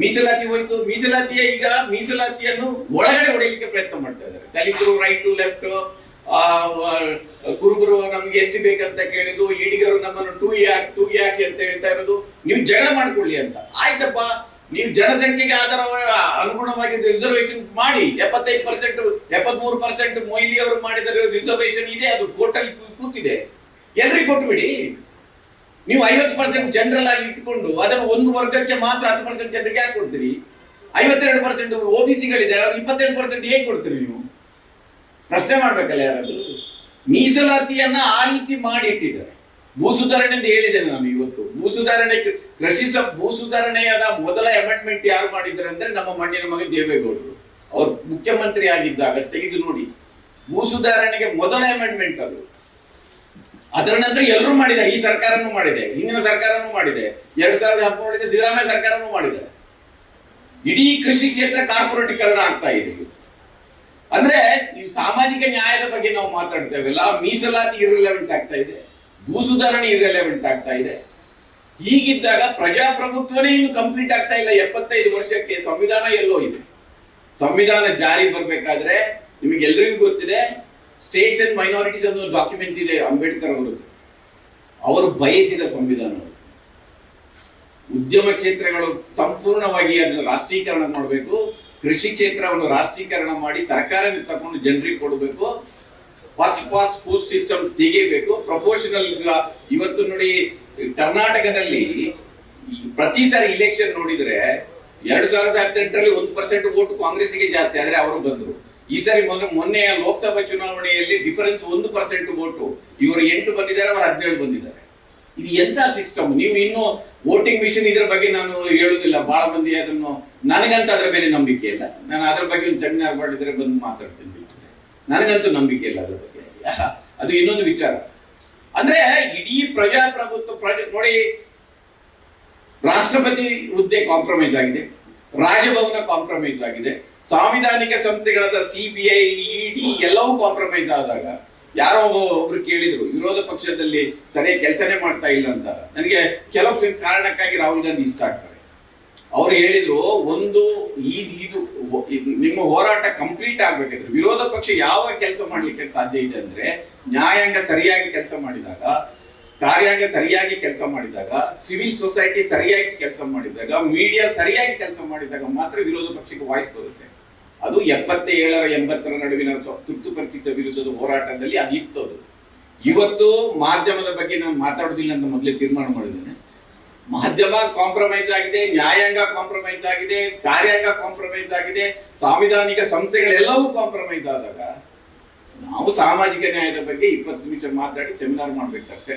ಮೀಸಲಾತಿ ಹೋಯ್ತು. ಮೀಸಲಾತಿಯ ಈಗ ಮೀಸಲಾತಿಯನ್ನು ಒಳಗಡೆ ಹೊಡೆಯಲಿಕ್ಕೆ ಪ್ರಯತ್ನ ಮಾಡ್ತಾ ಇದ್ದಾರೆ. ದಲಿತರು ರೈಟ್ ಲೆಫ್ಟ್ ಕುರುಬರು ನಮ್ಗೆ ಎಷ್ಟು ಬೇಕಂತ ಕೇಳಿದ್ದು, ಈಡಿಗರು ನಮ್ಮನ್ನು ಟೂ ಯಾಕ್ ಟೂ ಯಾಕ್ ಅಂತ ಹೇಳ್ತಾ ಇರೋದು, ನೀವು ಜಗಳ ಮಾಡ್ಕೊಳ್ಳಿ ಅಂತ. ಆಯ್ತಪ್ಪ, ನೀವು ಜನಸಂಖ್ಯೆಗೆ ಆಧಾರ, ಅನುಗುಣವಾಗಿ ರಿಸರ್ವೇಶನ್ ಮಾಡಿ, ಎಪ್ಪತ್ತೈದು ಪರ್ಸೆಂಟ್ ಎಪ್ಪತ್ಮೂರು ಪರ್ಸೆಂಟ್ ಮೊಯ್ಲಿ ಅವರು ಮಾಡಿದ ರಿಸರ್ವೇಶನ್ ಇದೆ, ಅದು ಕೋರ್ಟಲ್ಲಿ ಕೂತಿದೆ. ಎಲ್ರಿಗೂ ಕೊಟ್ಬಿಡಿ. ನೀವು ಐವತ್ತು ಪರ್ಸೆಂಟ್ ಜನರಲ್ ಆಗಿ ಇಟ್ಕೊಂಡು, ಅದನ್ನು ಒಂದು ವರ್ಗಕ್ಕೆ ಮಾತ್ರ ಹತ್ತು ಪರ್ಸೆಂಟ್ ಜನರಿಗೆ ಯಾಕೆ ಕೊಡ್ತೀರಿ? ಐವತ್ತೆರಡು ಪರ್ಸೆಂಟ್ ಒ ಬಿ ಸಿಗಳಿದ್ದಾರೆ ಅವ್ರು ಇಪ್ಪತ್ತೆರಡು ಪರ್ಸೆಂಟ್ ಹೇಗೆ ಕೊಡ್ತೀರಿ ನೀವು? ಪ್ರಶ್ನೆ ಮಾಡ್ಬೇಕಲ್ಲ ಯಾರಾದ್ರು? ಮೀಸಲಾತಿಯನ್ನ ಆ ರೀತಿ ಮಾಡಿ ಇಟ್ಟಿದ್ದಾರೆ ಭೂ ಸುಧಾರಣೆ ಅಂತ ಹೇಳಿದ್ದೇನೆ ನಾನು ಇವತ್ತು. ಭೂ ಸುಧಾರಣೆ ಕೃಷಿ ಸ ಭೂ ಸುಧಾರಣೆಯಾದ ಮೊದಲ ಅಮೆಂಡ್ಮೆಂಟ್ ಯಾರು ಮಾಡಿದ್ದಾರೆ ಅಂದ್ರೆ ನಮ್ಮ ಮಣ್ಣಿನ ಮಗ ದೇವೇಗೌಡರು. ಅವ್ರು ಮುಖ್ಯಮಂತ್ರಿ ಆಗಿದ್ದಾಗ, ತೆಗೆದು ನೋಡಿ. ಭೂ ಸುಧಾರಣೆಗೆ ಮೊದಲ ಅಮೆಂಡ್ಮೆಂಟ್ ಅದು. ಅದರ ನಂತರ ಎಲ್ಲರೂ ಮಾಡಿದ್ದಾರೆ. ಈ ಸರ್ಕಾರನೂ ಮಾಡಿದೆ. ಹಿಂದಿನ ಸರ್ಕಾರನೂ ಮಾಡಿದೆ. ಎರಡ್ ಸಾವಿರದ ಹದಿನೇಳಕ್ಕೆ ಸಿದ್ದರಾಮಯ್ಯ ಸರ್ಕಾರನೂ ಮಾಡಿದೆ ಇಡೀ ಕೃಷಿ ಕ್ಷೇತ್ರ ಕಾರ್ಪೊರೇಟೀಕರಣ ಆಗ್ತಾ ಇದೆ. ಅಂದ್ರೆ ನೀವು ಸಾಮಾಜಿಕ ನ್ಯಾಯದ ಬಗ್ಗೆ ನಾವು ಮಾತಾಡ್ತೇವೆಲ್ಲ ಮೀಸಲಾತಿ ಇರ್ರೆಲೆವೆಂಟ್ ಆಗ್ತಾ ಇದೆ. ಭೂ ಸುಧಾರಣೆ ಇರ್ರೆಲೆವೆಂಟ್ ಆಗ್ತಾ ಇದೆ. ಹೀಗಿದ್ದಾಗ ಪ್ರಜಾಪ್ರಭುತ್ವನೇ ಇನ್ನು ಕಂಪ್ಲೀಟ್ ಆಗ್ತಾ ಇಲ್ಲ. ಎಪ್ಪತ್ತೈದು ವರ್ಷಕ್ಕೆ ಸಂವಿಧಾನ ಎಲ್ಲೋ ಇದೆ. ಸಂವಿಧಾನ ಜಾರಿ ಬರ್ಬೇಕಾದ್ರೆ ನಿಮಗೆ ಎಲ್ರಿಗೂ ಗೊತ್ತಿದೆ ಸ್ಟೇಟ್ಸ್ ಅಂಡ್ ಮೈನಾರಿಟೀಸ್ ಅನ್ನೋ ಡಾಕ್ಯುಮೆಂಟ್ ಇದೆ ಅಂಬೇಡ್ಕರ್ ಅವರು ಅವರು ಬಯಸಿದ ಸಂವಿಧಾನ ಉದ್ಯಮ ಕ್ಷೇತ್ರಗಳು ಸಂಪೂರ್ಣವಾಗಿ ಅದನ್ನು ರಾಷ್ಟ್ರೀಕರಣ ಮಾಡಬೇಕು. ಕೃಷಿ ಕ್ಷೇತ್ರವನ್ನು ರಾಷ್ಟ್ರೀಕರಣ ಮಾಡಿ ಸರ್ಕಾರ ತಗೊಂಡು ಜನರಿಗೆ ಕೊಡಬೇಕು. ಫಸ್ಟ್ ಫಾಸ್ಟ್ ಫುಡ್ ಸಿಸ್ಟಮ್ ತೆಗಿಬೇಕು. ಪ್ರಪೋರ್ಷನಲ್ ಇವತ್ತು ನೋಡಿ ಕರ್ನಾಟಕದಲ್ಲಿ ಪ್ರತಿ ಸಾರಿ ಇಲೆಕ್ಷನ್ ನೋಡಿದ್ರೆ ಎರಡ್ ಸಾವಿರದ ಹದಿನೆಂಟರಲ್ಲಿ ಒಂದು ಪರ್ಸೆಂಟ್ ವೋಟ್ ಕಾಂಗ್ರೆಸ್ಗೆ ಜಾಸ್ತಿ ಆದ್ರೆ ಅವರು ಬಂದ್ರು. ಈ ಸಾರಿ ಮೊನ್ನೆ ಮೊನ್ನೆಯ ಲೋಕಸಭಾ ಚುನಾವಣೆಯಲ್ಲಿ ಡಿಫರೆನ್ಸ್ ಒಂದು ಪರ್ಸೆಂಟ್ ವೋಟು ಇವರು ಎಂಟು ಬಂದಿದ್ದಾರೆ, ಅವರು ಹದಿನೇಳು ಬಂದಿದ್ದಾರೆ. ಇದು ಎಂತ ಸಿಸ್ಟಮ್ ನೀವು ಇನ್ನು ವೋಟಿಂಗ್ ಮಿಷಿನ್ ಇದ್ರ ಬಗ್ಗೆ ನಾನು ಹೇಳುದಿಲ್ಲ. ಬಹಳ ಮಂದಿ ಅದನ್ನು ನನಗಂತ ಅದ್ರ ಮೇಲೆ ನಂಬಿಕೆ ಇಲ್ಲ. ನಾನು ಅದ್ರ ಬಗ್ಗೆ ಒಂದು ಸೆಮಿನಾರ್ ಮಾಡಿದ್ರೆ ಬಂದು ಮಾತಾಡ್ತೀನಿ. ನನಗಂತೂ ನಂಬಿಕೆ ಇಲ್ಲ ಅದ್ರ ಬಗ್ಗೆ. <laughs> ಅದು ಇನ್ನೊಂದು ವಿಚಾರ. ಅಂದ್ರೆ ಇಡೀ ಪ್ರಜಾಪ್ರಭುತ್ವ ಪ್ರಜೆ, ನೋಡಿ, ರಾಷ್ಟ್ರಪತಿ ಹುದ್ದೆ ಕಾಂಪ್ರಮೈಸ್ ಆಗಿದೆ. ರಾಜಭವನ ಕಾಂಪ್ರಮೈಸ್ ಆಗಿದೆ. ಸಾಂವಿಧಾನಿಕ ಸಂಸ್ಥೆಗಳಾದ ಸಿಬಿಐ ಇಡಿ ಎಲ್ಲವೂ ಕಾಂಪ್ರಮೈಸ್ ಆದಾಗ ಯಾರೋ ಒಬ್ರು ಕೇಳಿದ್ರು, ವಿರೋಧ ಪಕ್ಷದಲ್ಲಿ ಸರಿಯಾಗಿ ಕೆಲಸನೇ ಮಾಡ್ತಾ ಇಲ್ಲ ಅಂತ. ನನಗೆ ಕೆಲವು ಕಾರಣಕ್ಕಾಗಿ ರಾಹುಲ್ ಗಾಂಧಿ ಇಷ್ಟ ಆಗ್ತಾರೆ. ಅವ್ರು ಹೇಳಿದ್ರು, ಒಂದು ಇದು ನಿಮ್ಮ ಹೋರಾಟ ಕಂಪ್ಲೀಟ್ ಆಗ್ಬೇಕಾದ್ರೆ, ವಿರೋಧ ಪಕ್ಷ ಯಾವ ಕೆಲಸ ಮಾಡ್ಲಿಕ್ಕೆ ಸಾಧ್ಯ ಇದೆ ಅಂದ್ರೆ, ನ್ಯಾಯಾಂಗ ಸರಿಯಾಗಿ ಕೆಲಸ ಮಾಡಿದಾಗ, ಕಾರ್ಯಾಂಗ ಸರಿಯಾಗಿ ಕೆಲಸ ಮಾಡಿದಾಗ, ಸಿವಿಲ್ ಸೊಸೈಟಿ ಸರಿಯಾಗಿ ಕೆಲಸ ಮಾಡಿದಾಗ, ಮೀಡಿಯಾ ಸರಿಯಾಗಿ ಕೆಲಸ ಮಾಡಿದಾಗ ಮಾತ್ರ ವಿರೋಧ ಪಕ್ಷಕ್ಕೆ ವಾಯ್ಸ್ ಬರುತ್ತೆ. ಅದು ಎಪ್ಪತ್ತೇಳರ ಎಂಬತ್ತರ ನಡುವಿನ ತುರ್ತು ಪರಿಸ್ಥಿತಿಯ ವಿರುದ್ಧದ ಹೋರಾಟದಲ್ಲಿ ಅದು ಇತ್ತು ಅದು. ಇವತ್ತು ಮಾಧ್ಯಮದ ಬಗ್ಗೆ ನಾನು ಮಾತಾಡೋದಿಲ್ಲ ಅಂತ ಮೊದಲೇ ತೀರ್ಮಾನ ಮಾಡಿದ್ದೇನೆ. ಮಾಧ್ಯಮ ಕಾಂಪ್ರಮೈಸ್ ಆಗಿದೆ, ನ್ಯಾಯಾಂಗ ಕಾಂಪ್ರಮೈಸ್ ಆಗಿದೆ, ಕಾರ್ಯಾಂಗ ಕಾಂಪ್ರಮೈಸ್ ಆಗಿದೆ, ಸಾಂವಿಧಾನಿಕ ಸಂಸ್ಥೆಗಳೆಲ್ಲವೂ ಕಾಂಪ್ರಮೈಸ್ ಆದಾಗ ನಾವು ಸಾಮಾಜಿಕ ನ್ಯಾಯದ ಬಗ್ಗೆ ಇಪ್ಪತ್ತು ನಿಮಿಷ ಮಾತಾಡಿ ಸೆಮಿನಾರ್ ಮಾಡ್ಬೇಕಷ್ಟೇ.